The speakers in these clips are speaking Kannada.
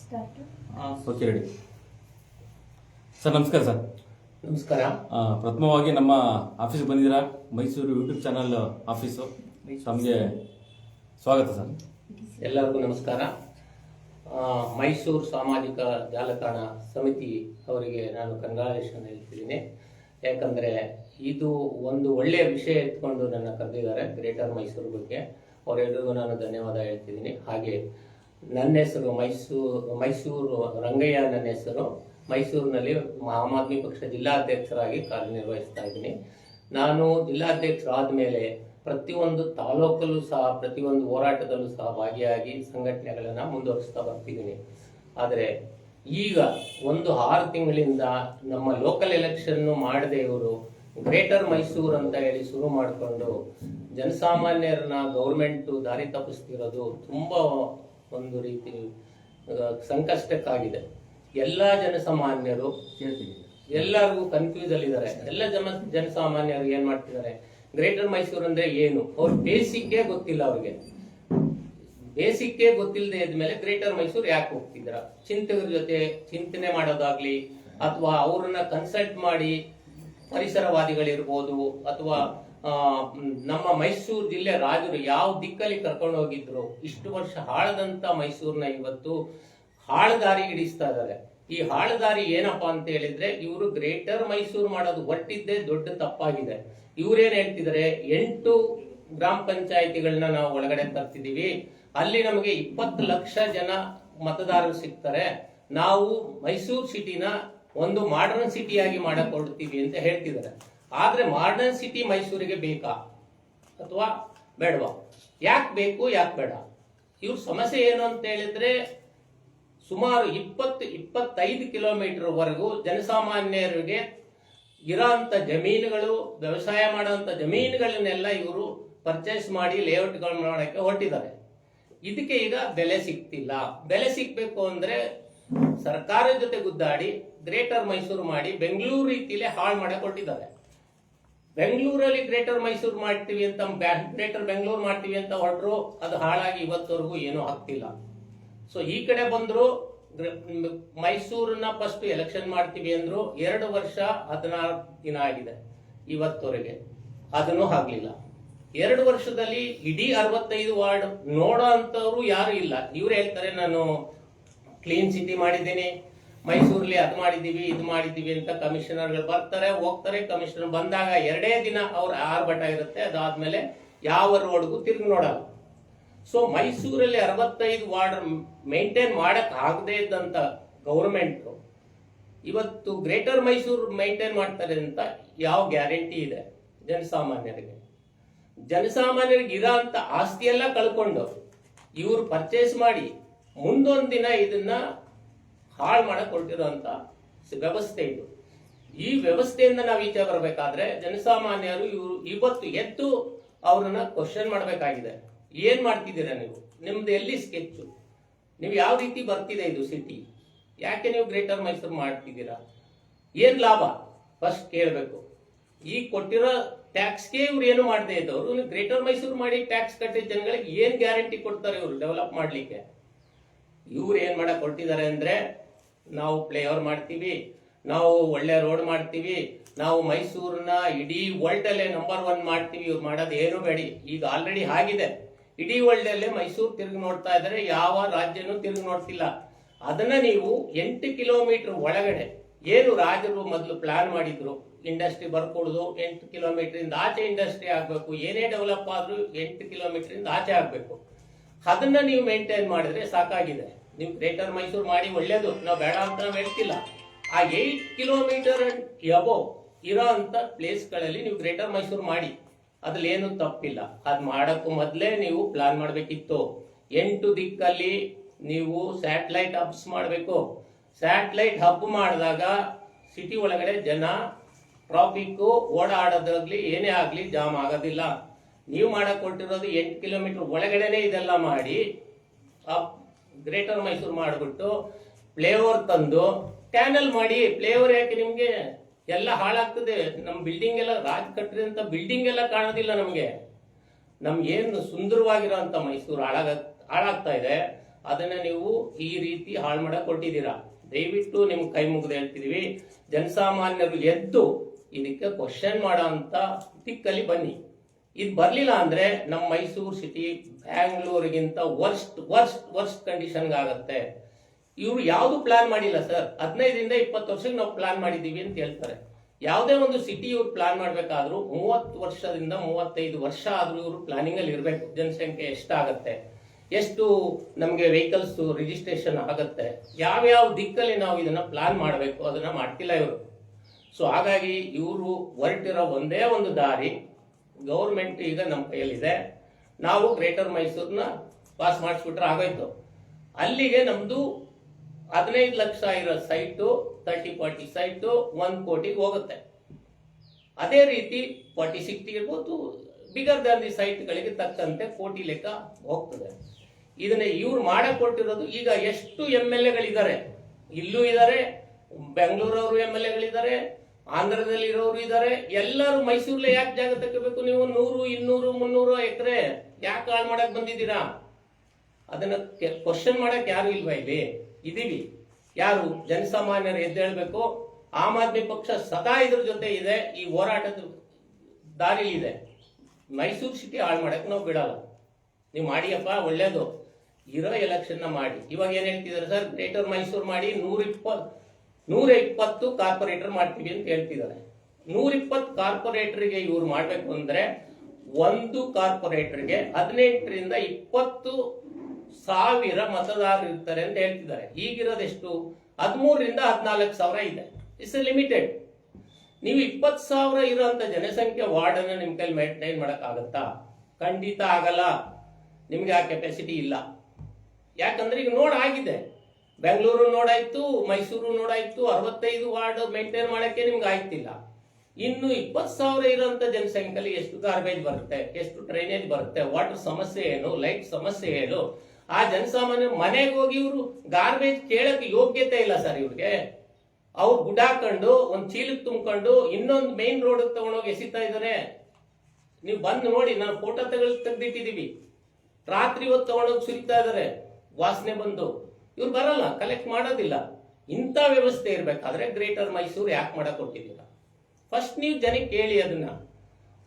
ಸ್ಟಾರ್ಟ್ ಓಕೆ ರೆಡಿ ಸರ್ ನಮಸ್ಕಾರ ಸರ್ ನಮಸ್ಕಾರ. ಆ, ಪ್ರಥಮವಾಗಿ ನಮ್ಮ ಆಫೀಸ್ಗೆ ಬಂದಿದ್ದೀರಾ? Mysuru YouTube channel office. ತಮಗೆ ಸ್ವಾಗತ ಸರ್ ಎಲ್ಲರಿಗೂ ನಮಸ್ಕಾರ. ಆ, ಮೈಸೂರು ಸಾಮಾಜಿಕ ಜಾಲತಾಣ ಸಮಿತಿ ಅವರಿಗೆ ನಾನು ಕಂಗ್ರಾಲೇಷನ್ ಹೇಳ್ತಿದ್ದೀನಿ. ಯಾಕಂದರೆ ಇದು ಒಂದು ಒಳ್ಳೆಯ ವಿಷಯ ಎತ್ಕೊಂಡು ನನ್ನ ಕರೆದಿದ್ದಾರೆ ಗ್ರೇಟರ್ ಮೈಸೂರು ಬಗ್ಗೆ. ಅವರೆಲ್ಲರಿಗೂ ನಾನು ಧನ್ಯವಾದ ಹೇಳ್ತಿದ್ದೀನಿ. ಹಾಗೆ ನನ್ನ ಹೆಸರು ಮೈಸೂರು ಮೈಸೂರು ರಂಗಯ್ಯ ನನ್ನ ಹೆಸರು. ಮೈಸೂರಿನಲ್ಲಿ ಆಮ್ ಆದ್ಮಿ ಪಕ್ಷ ಜಿಲ್ಲಾಧ್ಯಕ್ಷರಾಗಿ ಕಾರ್ಯನಿರ್ವಹಿಸ್ತಾ ಇದ್ದೀನಿ. ನಾನು ಜಿಲ್ಲಾಧ್ಯಕ್ಷರಾದ ಮೇಲೆ ಪ್ರತಿಯೊಂದು ತಾಲೂಕಲ್ಲೂ ಸಹ, ಪ್ರತಿಯೊಂದು ಹೋರಾಟದಲ್ಲೂ ಸಹ ಭಾಗಿಯಾಗಿ ಸಂಘಟನೆಗಳನ್ನು ಮುಂದುವರಿಸ್ತಾ ಬರ್ತಿದ್ದೀನಿ. ಆದರೆ ಈಗ ಒಂದು ಆರು ತಿಂಗಳಿಂದ ನಮ್ಮ ಲೋಕಲ್ ಎಲೆಕ್ಷನ್ ಮಾಡದೆ ಇವರು ಗ್ರೇಟರ್ ಮೈಸೂರು ಅಂತ ಹೇಳಿ ಶುರು ಮಾಡಿಕೊಂಡು ಜನಸಾಮಾನ್ಯರನ್ನ ಗೌರ್ಮೆಂಟ್ ದಾರಿ ತಪ್ಪಿಸ್ತಿರೋದು ತುಂಬ ಒಂದು ರೀತಿ ಸಂಕಷ್ಟಕ್ಕಾಗಿದೆ. ಎಲ್ಲ ಜನಸಾಮಾನ್ಯರು ಎಲ್ಲರಿಗೂ ಕನ್ಫ್ಯೂಸ್ ಅಲ್ಲಿ ಇದ್ದಾರೆ ಎಲ್ಲ ಜನ, ಜನಸಾಮಾನ್ಯರು ಏನ್ ಮಾಡ್ತಿದ್ದಾರೆ? ಗ್ರೇಟರ್ ಮೈಸೂರು ಅಂದ್ರೆ ಏನು? ಅವ್ರ ಬೇಸಿಕ್ ಗೊತ್ತಿಲ್ಲ ಅವ್ರಿಗೆ. ಬೇಸಿಕ್ ಗೊತ್ತಿಲ್ಲದೆ ಇದ್ಮೇಲೆ ಗ್ರೇಟರ್ ಮೈಸೂರು ಯಾಕೆ ಹೋಗ್ತಿದ್ರ ಚಿಂತಕರ ಜೊತೆ ಚಿಂತನೆ ಮಾಡೋದಾಗ್ಲಿ, ಅಥವಾ ಅವ್ರನ್ನ ಕನ್ಸಲ್ಟ್ ಮಾಡಿ ಪರಿಸರವಾದಿಗಳಿರ್ಬೋದು ಅಥವಾ ನಮ್ಮ ಮೈಸೂರು ಜಿಲ್ಲೆ ರಾಜರು ಯಾವ ದಿಕ್ಕಲ್ಲಿ ಕರ್ಕೊಂಡು ಹೋಗಿದ್ರು, ಇಷ್ಟು ವರ್ಷ ಹಾಳದಂತ ಮೈಸೂರನ್ನ ಇವತ್ತು ಹಾಳದಾರಿ ಹಿಡಿಸ್ತಾ ಇದ್ದಾರೆ. ಈ ಹಾಳದಾರಿ ಏನಪ್ಪಾ ಅಂತ ಹೇಳಿದ್ರೆ, ಇವರು ಗ್ರೇಟರ್ ಮೈಸೂರು ಮಾಡೋದು ಒಟ್ಟಿದ್ದೇ ದೊಡ್ಡ ತಪ್ಪಾಗಿದೆ. ಇವ್ರೇನ್ ಹೇಳ್ತಿದ್ರೆ ಎಂಟು ಗ್ರಾಮ ಪಂಚಾಯಿತಿಗಳನ್ನ ನಾವು ಒಳಗಡೆ ತರ್ತಿದೀವಿ ಅಲ್ಲಿ ನಮಗೆ ಇಪ್ಪತ್ತು ಲಕ್ಷ ಜನ ಮತದಾರರು ಸಿಗ್ತಾರೆ. ನಾವು ಮೈಸೂರು ಸಿಟಿನ ಒಂದು ಮಾಡರ್ನ್ ಸಿಟಿಯಾಗಿ ಮಾಡಕೊಡ್ತೀವಿ ಅಂತ ಹೇಳ್ತಿದ್ದಾರೆ. ಆದ್ರೆ ಮಾಡರ್ನ್ ಸಿಟಿ ಮೈಸೂರಿಗೆ ಬೇಕಾ? ಅಥವಾ ಬೇಡವಾ? ಯಾಕೆ ಬೇಕು, ಯಾಕೆ ಬೇಡ? ಇವ್ರ ಸಮಸ್ಯೆ ಏನು ಅಂತ ಹೇಳಿದ್ರೆ, ಸುಮಾರು ಇಪ್ಪತ್ತು, ಇಪ್ಪತ್ತೈದು ಕಿಲೋಮೀಟರ್ ವರೆಗೂ ಜನಸಾಮಾನ್ಯರಿಗೆ ಇರೋಂಥ ಜಮೀನುಗಳು, ವ್ಯವಸಾಯ ಮಾಡೋಂಥ ಜಮೀನುಗಳನ್ನೆಲ್ಲ ಇವರು ಪರ್ಚೇಸ್ ಮಾಡಿ ಲೇಔಟ್ಗಳು ಮಾಡೋಕ್ಕೆ ಹೊರಟಿದ್ದಾರೆ. ಇದಕ್ಕೆ ಈಗ ಬೆಲೆ ಸಿಗ್ತಿಲ್ಲ. ಬೆಲೆ ಸಿಗ್ಬೇಕು ಅಂದ್ರೆ ಸರ್ಕಾರದ ಜೊತೆ ಗುದ್ದಾಡಿ ಗ್ರೇಟರ್ ಮೈಸೂರು ಮಾಡಿ ಬೆಂಗಳೂರು ರೀತಿಲೇ ಹಾಳು ಮಾಡಿ ಕೊಟ್ಟಿದ್ದಾರೆ ಬೆಂಗಳೂರಲ್ಲಿ ಗ್ರೇಟರ್ ಮೈಸೂರು ಮಾಡ್ತೀವಿ ಅಂತ ಗ್ರೇಟರ್ ಬೆಂಗಳೂರು ಮಾಡ್ತೀವಿ ಅಂತ ಹೊರಟರು, ಅದು ಹಾಳಾಗಿ ಇವತ್ತವರೆಗೂ ಏನೂ ಆಗ್ತಿಲ್ಲ. ಸೊ ಈ ಕಡೆ ಬಂದ್ರು ಮೈಸೂರನ್ನ ಫಸ್ಟ್ ಎಲೆಕ್ಷನ್ ಮಾಡ್ತೀವಿ ಅಂದ್ರು, ಎರಡು ವರ್ಷ ಹದಿನಾರು ದಿನ ಆಗಿದೆ ಇವತ್ತವರೆಗೆ. ಅದನ್ನು ಆಗ್ಲಿಲ್ಲ. ಎರಡು ವರ್ಷದಲ್ಲಿ ಇಡೀ ಅರವತ್ತೈದು ವಾರ್ಡ್ ನೋಡೋ ಅಂತವ್ರು ಯಾರು ಇಲ್ಲ. ಇವ್ರು ಹೇಳ್ತಾರೆ, ನಾನು ಕ್ಲೀನ್ ಸಿಟಿ ಮಾಡಿದ್ದೀನಿ. ಮೈಸೂರಲ್ಲಿ ಅದು ಮಾಡಿದ್ದೀವಿ, ಇದು ಮಾಡಿದ್ದೀವಿ ಅಂತ ಕಮಿಷನರ್ಗಳು ಬರ್ತಾರೆ, ಹೋಗ್ತಾರೆ. ಕಮಿಷನರ್ ಬಂದಾಗ ಎರಡೇ ದಿನ ಅವ್ರ ಆರ್ಭಟ ಇರುತ್ತೆ. ಅದಾದ್ಮೇಲೆ ಯಾವ ರೋಡ್ಗೂ ತಿರುಗಿ ನೋಡಲ್ಲ. ಸೊ ಮೈಸೂರಲ್ಲಿ ಅರವತ್ತೈದು ವಾರ್ಡ್ ಮೇಂಟೈನ್ ಮಾಡಕ್ ಆಗದೆ ಇದ್ದಂತ ಗೌರ್ಮೆಂಟ್ ಇವತ್ತು ಗ್ರೇಟರ್ ಮೈಸೂರು ಮೇಂಟೈನ್ ಮಾಡ್ತಾರೆ ಅಂತ ಯಾವ ಗ್ಯಾರಂಟಿ ಇದೆ? ಜನಸಾಮಾನ್ಯರಿಗೆ. ಜನಸಾಮಾನ್ಯರಿಗೆ ಇರೋ ಅಂತ ಆಸ್ತಿ ಎಲ್ಲ ಕಳ್ಕೊಂಡು ಇವರು ಪರ್ಚೇಸ್ ಮಾಡಿ ಮುಂದೊಂದು ದಿನ ಇದನ್ನ ಹಾಳು ಮಾಡಕ್ ಹೊರಟಿರುವಂತ ವ್ಯವಸ್ಥೆ ಇದು. ಈ ವ್ಯವಸ್ಥೆಯಿಂದ ನಾವು ಈಚೆ ಬರಬೇಕಾದ್ರೆ ಜನಸಾಮಾನ್ಯರು ಇವರು ಇವತ್ತು ಎದ್ದು ಅವ್ರನ್ನ ಕ್ವಶನ್ ಮಾಡಬೇಕಾಗಿದೆ. ಏನ್ ಮಾಡ್ತಿದ್ದೀರಾ ನೀವು? ನಿಮ್ದು ಎಲ್ಲಿ ಸ್ಕೆಚ್ಚು ನೀವು ಯಾವ ರೀತಿ ಬರ್ತಿದೆ ಇದು ಸಿಟಿ ಯಾಕೆ ನೀವು ಗ್ರೇಟರ್ ಮೈಸೂರು ಮಾಡ್ತಿದ್ದೀರಾ? ಏನ್ ಲಾಭ? ಫಸ್ಟ್ ಕೇಳಬೇಕು. ಈ ಕೊಟ್ಟಿರೋ ಟ್ಯಾಕ್ಸ್ಗೆ ಇವ್ರು ಏನು ಮಾಡದೆ ಇದ್ದವರು? ಗ್ರೇಟರ್ ಮೈಸೂರು ಮಾಡಿ ಟ್ಯಾಕ್ಸ್ ಕಟ್ಟಿದ ಜನಗಳಿಗೆ ಏನ್ ಗ್ಯಾರಂಟಿ ಕೊಡ್ತಾರೆ ಇವರು ಡೆವಲಪ್ ಮಾಡ್ಲಿಕ್ಕೆ? ಇವ್ರು ಏನ್ ಮಾಡಕ್ ಕೊಟ್ಟಿದ್ದಾರೆ ಅಂದ್ರೆ ನಾವು ಫ್ಲೈಓವರ್ ಮಾಡ್ತೀವಿ, ನಾವು ಒಳ್ಳೆ ರೋಡ್ ಮಾಡ್ತೀವಿ, ನಾವು ಮೈಸೂರನ್ನ ಇಡೀ ವರ್ಲ್ಡ್ ಅಲ್ಲೇ ನಂಬರ್ ಒನ್ ಮಾಡ್ತೀವಿ, ಇವ್ರು ಮಾಡೋದು ಏನು ಬೇಡಿ. ಈಗ ಆಲ್ರೆಡಿ ಆಗಿದೆ. ಇಡೀ ವರ್ಲ್ಡ್ ಅಲ್ಲೇ ಮೈಸೂರು ತಿರುಗಿ ನೋಡ್ತಾ ಇದ್ದಾರೆ ಯಾವ ರಾಜ್ಯನೂ ತಿರುಗಿ ನೋಡ್ತಿಲ್ಲ. ಅದನ್ನ ನೀವು ಎಂಟು ಕಿಲೋಮೀಟರ್ ಒಳಗಡೆ ಏನು ರಾಜರು ಮೊದಲು ಪ್ಲಾನ್ ಮಾಡಿದ್ರು? ಇಂಡಸ್ಟ್ರಿ ಬರ್ಕೊಳ್ಳೋದು ಎಂಟು ಕಿಲೋಮೀಟರ್ ಇಂದ ಆಚೆ ಇಂಡಸ್ಟ್ರಿ ಆಗಬೇಕು, ಏನೇ ಡೆವಲಪ್ ಆದ್ರೂ ಎಂಟು ಕಿಲೋಮೀಟರ್ ಇಂದ ಆಚೆ ಆಗಬೇಕು. ಅದನ್ನ ನೀವು ಮೇಂಟೈನ್ ಮಾಡಿದ್ರೆ ಸಾಕಾಗಿದೆ. ನೀವು ಗ್ರೇಟರ್ ಮೈಸೂರು ಮಾಡಿ ಒಳ್ಳೇದು. ನಾವು ಬೇಡ ಅಂತ ನಾವು ಹೇಳ್ತಿಲ್ಲ. ಆ ಏಟ್ ಕಿಲೋಮೀಟರ್ ಎಬೋ ಇರೋ ಅಂತ ಪ್ಲೇಸ್ಗಳಲ್ಲಿ ನೀವು ಗ್ರೇಟರ್ ಮೈಸೂರು ಮಾಡಿ. ಅದ್ರಲ್ಲಿ ಏನು ತಪ್ಪಿಲ್ಲ. ಅದ್ ಮಾಡಕ್ಕೂ ಮೊದಲೇ ನೀವು ಪ್ಲಾನ್ ಮಾಡಬೇಕಿತ್ತು. ಎಂಟು ದಿಕ್ಕಲ್ಲಿ ನೀವು ಸ್ಯಾಟಲೈಟ್ ಹಬ್ಸ್ ಮಾಡಬೇಕು. ಸ್ಯಾಟಲೈಟ್ ಹಬ್ ಮಾಡಿದಾಗ ಸಿಟಿ ಒಳಗಡೆ ಜನ ಟ್ರಾಫಿಕ್ ಓಡಾಡೋದಾಗ್ಲಿ ಏನೇ ಆಗ್ಲಿ ಜಾಮ್ ಆಗೋದಿಲ್ಲ. ನೀವು ಮಾಡಕ್ ಕೊಟ್ಟಿರೋದು ಎಂಟು ಕಿಲೋಮೀಟರ್ ಒಳಗಡೆನೆ ಇದೆಲ್ಲ ಮಾಡಿ ಗ್ರೇಟರ್ ಮೈಸೂರು ಮಾಡಿಬಿಟ್ಟು ಫ್ಲೇವರ್ ತಂದು ಟ್ಯಾನಲ್ ಮಾಡಿ, ಫ್ಲೇವರ್ ಯಾಕೆ ನಿಮಗೆ? ಎಲ್ಲ ಹಾಳಾಗ್ತದೆ. ನಮ್ಮ ಬಿಲ್ಡಿಂಗ್ ಎಲ್ಲ ರಾಜ್ ಕಟ್ಟಿದಂತ ಬಿಲ್ಡಿಂಗ್ ಎಲ್ಲ ಕಾಣೋದಿಲ್ಲ ನಮಗೆ. ನಮ್ಗೇನು ಸುಂದರವಾಗಿರೋಂಥ ಮೈಸೂರು ಹಾಳಾಗ, ಹಾಳಾಗ್ತಾ ಇದೆ, ಅದನ್ನ ನೀವು ಈ ರೀತಿ ಹಾಳು ಮಾಡಕ್ ಕೊಟ್ಟಿದ್ದೀರಾ ದಯವಿಟ್ಟು ನಿಮ್ಗೆ ಕೈ ಮುಗಿದು ಹೇಳ್ತಿದೀವಿ. ಜನಸಾಮಾನ್ಯರು ಎದ್ದು ಇದಕ್ಕೆ ಕ್ವಶನ್ ಮಾಡೋ ಅಂತ ದಿಕ್ಕಲ್ಲಿ ಬನ್ನಿ. ಇದು ಬರಲಿಲ್ಲ ಅಂದರೆ ನಮ್ಮ ಮೈಸೂರು ಸಿಟಿ ಬ್ಯಾಂಗ್ಳೂರಿಗಿಂತ ವರ್ಸ್ಟ್ ವರ್ಸ್ಟ್ ವರ್ಸ್ಟ್ ಕಂಡೀಷನ್ಗೆ ಆಗುತ್ತೆ ಇವರು ಯಾವುದು ಪ್ಲಾನ್ ಮಾಡಿಲ್ಲ ಸರ್ ಹದಿನೈದರಿಂದ ಇಪ್ಪತ್ತು ವರ್ಷಕ್ಕೆ ನಾವು ಪ್ಲಾನ್ ಮಾಡಿದ್ದೀವಿ ಅಂತ ಹೇಳ್ತಾರೆ. ಯಾವುದೇ ಒಂದು ಸಿಟಿ ಇವ್ರು ಪ್ಲಾನ್ ಮಾಡಬೇಕಾದ್ರೂ ಮೂವತ್ತು ವರ್ಷದಿಂದ ಮೂವತ್ತೈದು ವರ್ಷ ಆದರೂ ಇವರು ಪ್ಲಾನಿಂಗಲ್ಲಿ ಇರಬೇಕು. ಜನಸಂಖ್ಯೆ ಎಷ್ಟಾಗತ್ತೆ, ಎಷ್ಟು ನಮಗೆ ವೆಹಿಕಲ್ಸು ರಿಜಿಸ್ಟ್ರೇಷನ್ ಆಗುತ್ತೆ, ಯಾವ್ಯಾವ ದಿಕ್ಕಲ್ಲಿ ನಾವು ಇದನ್ನು ಪ್ಲಾನ್ ಮಾಡಬೇಕು, ಅದನ್ನು ಮಾಡ್ತಿಲ್ಲ ಇವರು. ಸೊ ಹಾಗಾಗಿ ಇವರು ಹೊರಟಿರೋ ಒಂದೇ ಒಂದು ದಾರಿ ಗೌರ್ಮೆಂಟ್ ಈಗ ನಮ್ಮ ಕೈಯಲ್ಲಿದೆ. ನಾವು ಗ್ರೇಟರ್ ಮೈಸೂರನ್ನ ಪಾಸ್ ಮಾಡಿಸ್ಬಿಟ್ರೆ ಆಗೋಯ್ತು. ಅಲ್ಲಿಗೆ ನಮ್ದು ಹದಿನೈದು ಲಕ್ಷ ಇರೋ ಸೈಟು ತರ್ಟಿ ಫಾರ್ಟಿ ಸೈಟು, ಒಂದು ಕೋಟಿಗೆ ಹೋಗುತ್ತೆ. ಅದೇ ರೀತಿ ಫಾರ್ಟಿ ಸಿಕ್ಸ್ಟಿ ಇರ್ಬೋದು ಬಿಗರ್ ದಿ ಸೈಟ್ಗಳಿಗೆ ತಕ್ಕಂತೆ ಕೋಟಿ ಲೆಕ್ಕ ಹೋಗ್ತದೆ. ಇದನ್ನ ಇವ್ರು ಮಾಡಕ್ ಕೊಟ್ಟಿರೋದು ಈಗ ಎಷ್ಟು ಎಂ ಎಲ್ ಎಗಳಿದ್ದಾರೆ ಇಲ್ಲೂ ಇದ್ದಾರೆ, ಬೆಂಗಳೂರವರು ಎಂ ಎಲ್ ಎಗಳಿದ್ದಾರೆ ಆಂಧ್ರದಲ್ಲಿ ಇರೋರು ಇದ್ದಾರೆ ಎಲ್ಲರೂ ಮೈಸೂರಲ್ಲೇ ಯಾಕೆ ಜಾಗ ತಗೋಬೇಕು ನೀವು ನೂರು, ಇನ್ನೂರು, ಮುನ್ನೂರು ಎಕರೆ ಯಾಕೆ ಹಾಳು ಮಾಡಕ್ ಬಂದಿದ್ದೀರಾ? ಅದನ್ನ ಕ್ವಶನ್ ಮಾಡಕ್ ಯಾರು ಇಲ್ವಾ ಇಲ್ಲಿ? ಇದೀವಿ. ಯಾರು? ಜನಸಾಮಾನ್ಯರು ಎದ್ದೇಳ್ಬೇಕು ಆಮ್ ಆದ್ಮಿ ಪಕ್ಷ ಸದಾ ಇದ್ರ ಜೊತೆ ಇದೆ, ಈ ಹೋರಾಟದ ದಾರಿ ಇದೆ ಮೈಸೂರು ಸಿಟಿ ಹಾಳು ಮಾಡಕ್ ನಾವು ಬಿಡಲ್ಲ. ನೀವು ಮಾಡಿಯಪ್ಪ, ಒಳ್ಳೇದು. ಇರೋ ಎಲೆಕ್ಷನ್ನ ಮಾಡಿ. ಇವಾಗ ಏನ್ ಹೇಳ್ತಿದ್ದಾರೆ ಸರ್? ಗ್ರೇಟರ್ ಮೈಸೂರು ಮಾಡಿ ನೂರ ಇಪ್ಪತ್ ನೂರ ಇಪ್ಪತ್ತು ಕಾರ್ಪೊರೇಟರ್ ಮಾಡ್ತೀವಿ ಅಂತ ಹೇಳ್ತಿದ್ದಾರೆ. ನೂರ ಇಪ್ಪತ್ತು ಕಾರ್ಪೊರೇಟರ್ಗೆ ಇವ್ರು ಮಾಡಬೇಕು ಅಂದ್ರೆ ಒಂದು ಕಾರ್ಪೊರೇಟರ್ಗೆ ಹದಿನೆಂಟರಿಂದ ಇಪ್ಪತ್ತು ಸಾವಿರ ಮತದಾರರು ಇರ್ತಾರೆ ಅಂತ ಹೇಳ್ತಿದ್ದಾರೆ. ಈಗಿರೋದೆಷ್ಟು ಹದಿಮೂರರಿಂದ ಹದಿನಾಲ್ಕು ಸಾವಿರ ಇದೆ. ಇಟ್ಸ್ ಲಿಮಿಟೆಡ್ ನೀವು ಇಪ್ಪತ್ತು ಸಾವಿರ ಇರೋಂಥ ಜನಸಂಖ್ಯೆ ವಾರ್ಡ್ ಅನ್ನ ನಿಮ್ ಕೈಲಿ ಮೇಂಟೈನ್ ಮಾಡಕ್ ಆಗತ್ತಾ ಖಂಡಿತ ಆಗಲ್ಲ. ನಿಮ್ಗೆ ಆ ಕೆಪಾಸಿಟಿ ಇಲ್ಲ. ಯಾಕಂದ್ರೆ ಈಗ ನೋಡ್ ಆಗಿದೆ. ಬೆಂಗಳೂರು ನೋಡಾಯ್ತು, ಮೈಸೂರು ನೋಡಾಯ್ತು, ಅರವತ್ತೈದು ವಾರ್ಡ್ ಮೇಂಟೈನ್ ಮಾಡಕ್ಕೆ ನಿಮ್ಗೆ ಆಯ್ತಿಲ್ಲ. ಇನ್ನು ಇಪ್ಪತ್ತು ಸಾವಿರ ಇರುವಂತ ಜನಸಂಖ್ಯೆಯಲ್ಲಿ ಎಷ್ಟು ಗಾರ್ಬೇಜ್ ಬರುತ್ತೆ, ಎಷ್ಟು ಡ್ರೈನೇಜ್ ಬರುತ್ತೆ ವಾಟರ್ ಸಮಸ್ಯೆ ಏನು ಲೈಟ್ ಸಮಸ್ಯೆ ಏನು, ಆ ಜನಸಾಮಾನ್ಯ ಮನೆಗೆ ಹೋಗಿ ಇವರು ಗಾರ್ಬೇಜ್ ಕೇಳಕ್ಕೆ ಯೋಗ್ಯತೆ ಇಲ್ಲ ಸರ್ ಇವ್ರಿಗೆ. ಅವ್ರು ಗುಡಾಕೊಂಡು, ಒಂದ್ ಚೀಲಕ್ಕೆ ತುಂಬಿಕೊಂಡು ಇನ್ನೊಂದು ಮೇನ್ ರೋಡ್ ತಗೊಂಡೋಗಿ ಎಸಿತಾ ಇದಾರೆ. ನೀವು ಬಂದು ನೋಡಿ, ನಾನು ಫೋಟೋ ತೆಗೆದು ತೆಗ್ದಿಟ್ಟಿದೀವಿ. ರಾತ್ರಿ ಹೊತ್ತು ತಗೊಂಡೋಗಿ ಸುರಿತಾ ಇದಾರೆ. ವಾಸನೆ ಬಂದು. ಇವ್ರು ಬರಲ್ಲ ಕಲೆಕ್ಟ್ ಮಾಡೋದಿಲ್ಲ. ಇಂಥ ವ್ಯವಸ್ಥೆ ಇರಬೇಕಾದ್ರೆ ಗ್ರೇಟರ್ ಮೈಸೂರು ಯಾಕೆ ಮಾಡಕ್ ಕೊಟ್ಟಿದ್ದೀರಾ ಫಸ್ಟ್ ನೀವು ಜನಕ್ಕೆ ಕೇಳಿ ಅದನ್ನ.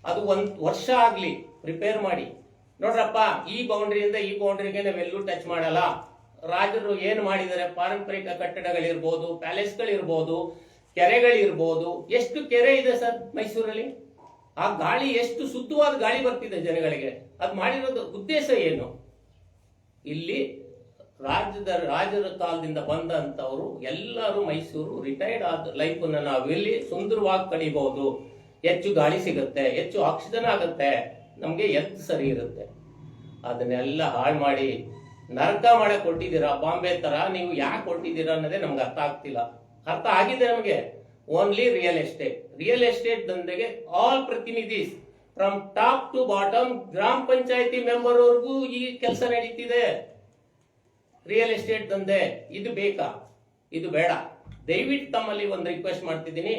ಅದು ಒಂದು ವರ್ಷ ಆಗಲಿ ಪ್ರಿಪೇರ್ ಮಾಡಿ. ನೋಡ್ರಪ್ಪ, ಈ ಬೌಂಡ್ರಿಯಿಂದ ಈ ಬೌಂಡ್ರಿಗೆ ನಾವೆಲ್ಲೂ ಟಚ್ ಮಾಡಲ್ಲ. ರಾಜರು ಏನು ಮಾಡಿದ್ದಾರೆ? ಪಾರಂಪರಿಕ ಕಟ್ಟಡಗಳಿರ್ಬೋದು ಪ್ಯಾಲೇಸ್ಗಳಿರ್ಬೋದು ಕೆರೆಗಳಿರ್ಬೋದು. ಎಷ್ಟು ಕೆರೆ ಇದೆ ಸರ್ ಮೈಸೂರಲ್ಲಿ? ಆ ಗಾಳಿ ಎಷ್ಟು ಶುದ್ಧವಾದ ಗಾಳಿ ಬರ್ತಿದೆ ಜನಗಳಿಗೆ. ಅದು ಮಾಡಿರೋದು ಉದ್ದೇಶ ಏನು? ಇಲ್ಲಿ ರಾಜ್ಯದ, ರಾಜರ ಕಾಲದಿಂದ ಬಂದಂತವರು ಎಲ್ಲರೂ ಮೈಸೂರು ರಿಟೈರ್ಡ್ ಆದ ಲೈಫ್ ಅನ್ನ ನಾವು ಇಲ್ಲಿ ಸುಂದರವಾಗಿ ಕಳಿಬಹುದು. ಹೆಚ್ಚು ಗಾಳಿ ಸಿಗುತ್ತೆ, ಹೆಚ್ಚು ಆಕ್ಸಿಜನ್ ಆಗುತ್ತೆ, ನಮ್ಗೆ ಎಲ್ತ್ ಸರಿ ಇರುತ್ತೆ. ಅದನ್ನೆಲ್ಲ ಹಾಳು ಮಾಡಿ ನರಕ ಮಾಡಿ ಕೊಟ್ಟಿದ್ದೀರಾ, ಬಾಂಬೆ ತರ ನೀವು ಯಾಕೆ ಕೊಟ್ಟಿದ್ದೀರಾ ಅನ್ನೋದೇ ನಮ್ಗೆ ಅರ್ಥ ಆಗ್ತಿಲ್ಲ. ಅರ್ಥ ಆಗಿದೆ ನಮಗೆ. Only real estate real estate ದಂಧೆಗೆ all ಪ್ರತಿನಿಧೀಸ್ ಫ್ರಮ್ ಟಾಪ್ ಟು ಬಾಟಮ್ ಗ್ರಾಮ ಪಂಚಾಯತಿ ಮೆಂಬರ್ವರೆಗೂ ಈ ಕೆಲಸ ನಡೀತಿದೆ. ರಿಯಲ್ ಎಸ್ಟೇಟ್ ದಂಧೆ, ಇದು ಬೇಕಾ? ಇದು ಬೇಡ. ದಯವಿಟ್ಟು ತಮ್ಮಲ್ಲಿ ಒಂದು ರಿಕ್ವೆಸ್ಟ್ ಮಾಡ್ತಿದ್ದೀನಿ.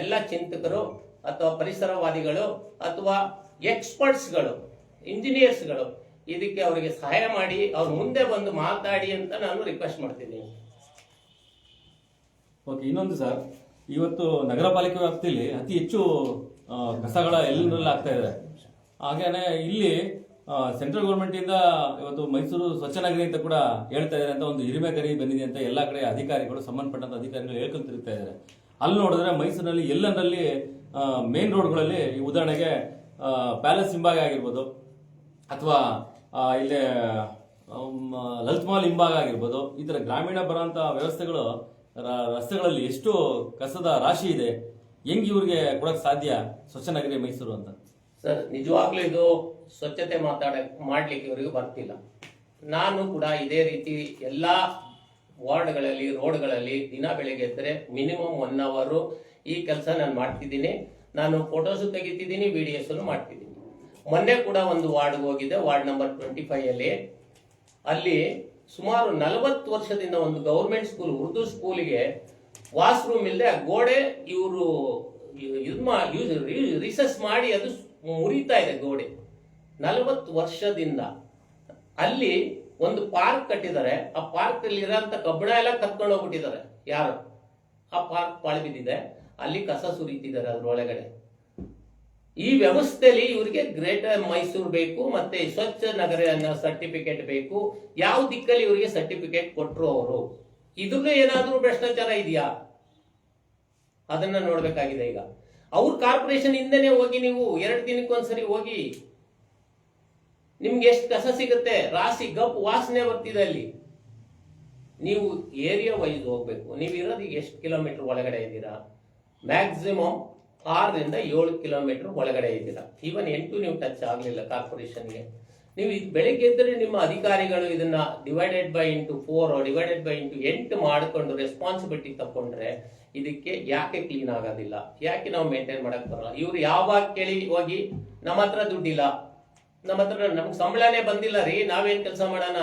ಎಲ್ಲ ಚಿಂತಕರು ಅಥವಾ ಪರಿಸರವಾದಿಗಳು ಅಥವಾ ಎಕ್ಸ್ಪರ್ಟ್ಸ್ಗಳು ಇಂಜಿನಿಯರ್ಸ್ಗಳು ಇದಕ್ಕೆ ಅವರಿಗೆ ಸಹಾಯ ಮಾಡಿ, ಅವ್ರ ಮುಂದೆ ಬಂದು ಮಾತಾಡಿ ಅಂತ ನಾನು ರಿಕ್ವೆಸ್ಟ್ ಮಾಡ್ತಿದ್ದೀನಿ. ಓಕೆ, ಇನ್ನೊಂದು ಸರ್. ಇವತ್ತು ನಗರ ಪಾಲಿಕೆ ವ್ಯಾಪ್ತಿಯಲ್ಲಿ ಅತಿ ಹೆಚ್ಚು ಕಸಗಳ ಎಲ್ಲೆಲ್ಲ ಆಗ್ತಾ ಇದೆ. ಹಾಗೇನೆ ಇಲ್ಲಿ ಸೆಂಟ್ರಲ್ ಗೌರ್ಮೆಂಟ್ ಇಂದ ಇವತ್ತು ಮೈಸೂರು ಸ್ವಚ್ಛ ನಗರಿ ಅಂತ ಕೂಡ ಹೇಳ್ತಾ ಇದ್ದಾರೆ ಅಂತ ಒಂದು ಹಿರಿಮೆ ಕರಿ ಬಂದಿದೆ ಅಂತ ಎಲ್ಲಾ ಕಡೆ ಅಧಿಕಾರಿಗಳು, ಸಂಬಂಧಪಟ್ಟಂತ ಅಧಿಕಾರಿಗಳು ಹೇಳ್ಕೊಂತಿರ್ತಾ ಇದ್ದಾರೆ. ಅಲ್ಲಿ ನೋಡಿದ್ರೆ ಮೈಸೂರಿನಲ್ಲಿ ಎಲ್ಲರಲ್ಲಿ ಮೇನ್ ರೋಡ್ಗಳಲ್ಲಿ ಉದಾಹರಣೆಗೆ ಪ್ಯಾಲೇಸ್ ಹಿಂಭಾಗ ಆಗಿರ್ಬೋದು, ಅಥವಾ ಇಲ್ಲೇ ಲಲಿತ್ ಮಾಲ್ ಹಿಂಭಾಗ ಆಗಿರ್ಬೋದು, ಈ ಥರ ಗ್ರಾಮೀಣ ಬರೋಂಥ ವ್ಯವಸ್ಥೆಗಳು ರಸ್ತೆಗಳಲ್ಲಿ ಎಷ್ಟು ಕಸದ ರಾಶಿ ಇದೆ, ಹೆಂಗ್ ಇವ್ರಿಗೆ ಕೊಡಕ್ ಸಾಧ್ಯ ಸ್ವಚ್ಛ ನಗರಿ ಮೈಸೂರು ಅಂತ? ಸರ್, ನಿಜವಾಗ್ಲೂ ಇದು ಸ್ವಚ್ಛತೆ ಮಾತಾಡ, ಮಾಡಲಿಕ್ಕೆ ಇವರಿಗೂ ಬರ್ತಿಲ್ಲ. ನಾನು ಕೂಡ ಇದೇ ರೀತಿ ಎಲ್ಲ ವಾರ್ಡ್ಗಳಲ್ಲಿ, ರೋಡ್ಗಳಲ್ಲಿ ದಿನ ಬೆಳಗ್ಗೆ ಎದ್ದರೆ ಮಿನಿಮಮ್ ಒನ್ ಅವರು ಈ ಕೆಲಸ ನಾನು ಮಾಡ್ತಿದ್ದೀನಿ. ನಾನು ಫೋಟೋಸು ತೆಗಿತಿದ್ದೀನಿ, ವಿಡಿಯೋಸನ್ನು ಮಾಡ್ತಿದ್ದೀನಿ. ಮೊನ್ನೆ ಕೂಡ ಒಂದು ವಾರ್ಡ್ಗೆ ಹೋಗಿದ್ದೆ, ವಾರ್ಡ್ ನಂಬರ್ ಟ್ವೆಂಟಿ ಫೈವಲ್ಲಿ ಅಲ್ಲಿ. ಸುಮಾರು ನಲವತ್ತು ವರ್ಷದಿಂದ ಒಂದು ಗೌರ್ಮೆಂಟ್ ಸ್ಕೂಲ್, ಉರ್ದು ಸ್ಕೂಲಿಗೆ ವಾಶ್ರೂಮ್ ಇಲ್ಲದೆ ಆ ಗೋಡೆ ಇವರು ರಿಸರ್ಚ್ ಮಾಡಿ ಅದು ಮುರಿತಾ ಇದೆ ಗೋಡೆ. ನಲವತ್ತು ವರ್ಷದಿಂದ ಅಲ್ಲಿ ಒಂದು ಪಾರ್ಕ್ ಕಟ್ಟಿದ್ದಾರೆ. ಆ ಪಾರ್ಕ್ ಅಲ್ಲಿ ಇರೋಂಥ ಕಬ್ಬಣ ಎಲ್ಲ ಕತ್ಕೊಂಡು ಹೋಗ್ಬಿಟ್ಟಿದ್ದಾರೆ. ಯಾರು? ಆ ಪಾರ್ಕ್ ಪಾಳಿ ಬಿದ್ದಿದೆ. ಅಲ್ಲಿ ಕಸ ಸುರಿತಿದ್ದಾರೆ ಅದ್ರೊಳಗಡೆ. ಈ ವ್ಯವಸ್ಥೆಯಲ್ಲಿ ಇವರಿಗೆ ಗ್ರೇಟರ್ ಮೈಸೂರು ಬೇಕು, ಮತ್ತೆ ಸ್ವಚ್ಛ ನಗರ ಅನ್ನೋ ಸರ್ಟಿಫಿಕೇಟ್ ಬೇಕು. ಯಾವ ದಿಕ್ಕಲ್ಲಿ ಇವರಿಗೆ ಸರ್ಟಿಫಿಕೇಟ್ ಕೊಟ್ಟರು ಅವರು? ಇದನ್ನು ಏನಾದರೂ ಭ್ರಷ್ಟಾಚಾರ ಇದೆಯಾ? ಅದನ್ನ ನೋಡ್ಬೇಕಾಗಿದೆ ಈಗ. ಅವ್ರ ಕಾರ್ಪೊರೇಷನ್ ಇಂದನೇ ಹೋಗಿ ನೀವು ಎರಡು ದಿನಕ್ಕೊಂದ್ಸರಿ ಹೋಗಿ ನಿಮ್ಗೆ ಎಷ್ಟು ಕಸ ಸಿಗುತ್ತೆ? ರಾಸಿ ಗಪ್, ವಾಸನೆ ಬರ್ತಿದೆ ಅಲ್ಲಿ. ನೀವು ಏರಿಯಾ ವೈಸ್ ಹೋಗ್ಬೇಕು. ನೀವು ಇರೋದು ಎಷ್ಟು ಕಿಲೋಮೀಟರ್ ಒಳಗಡೆ ಇದ್ದೀರಾ? ಮ್ಯಾಕ್ಸಿಮಮ್ ಆರರಿಂದ ಏಳು ಕಿಲೋಮೀಟರ್ ಒಳಗಡೆ ಇದ್ದೀರಾ. ಈವನ್ ಎಂಟು ನೀವು ಟಚ್ ಆಗಲಿಲ್ಲ ಕಾರ್ಪೊರೇಷನ್ಗೆ ನೀವು ಇದು ಬೆಳಿಗ್ಗೆ ಎದ್ದರೆ ನಿಮ್ಮ ಅಧಿಕಾರಿಗಳು ಇದನ್ನ divided by into four divided by into ಎಂಟು ಮಾಡಿಕೊಂಡು ರೆಸ್ಪಾನ್ಸಿಬಿಲಿಟಿ ತಕೊಂಡ್ರೆ ಇದಕ್ಕೆ ಯಾಕೆ ಕ್ಲೀನ್ ಆಗೋದಿಲ್ಲ? ಯಾಕೆ ನಾವು ಮೇಂಟೈನ್ ಮಾಡಕ್ ಬರಲ್ಲ? ಇವ್ರು ಯಾವಾಗ ಕೇಳಿ ಹೋಗಿ, ನಮ್ಮ ಹತ್ರ ದುಡ್ಡಿಲ್ಲ. ನಮ್ಮ ಹತ್ರ ನಮ್ಗೆ ಸಂಬಳನೇ ಬಂದಿಲ್ಲ ರೀ, ನಾವೇನ್ ಕೆಲಸ ಮಾಡೋಣ?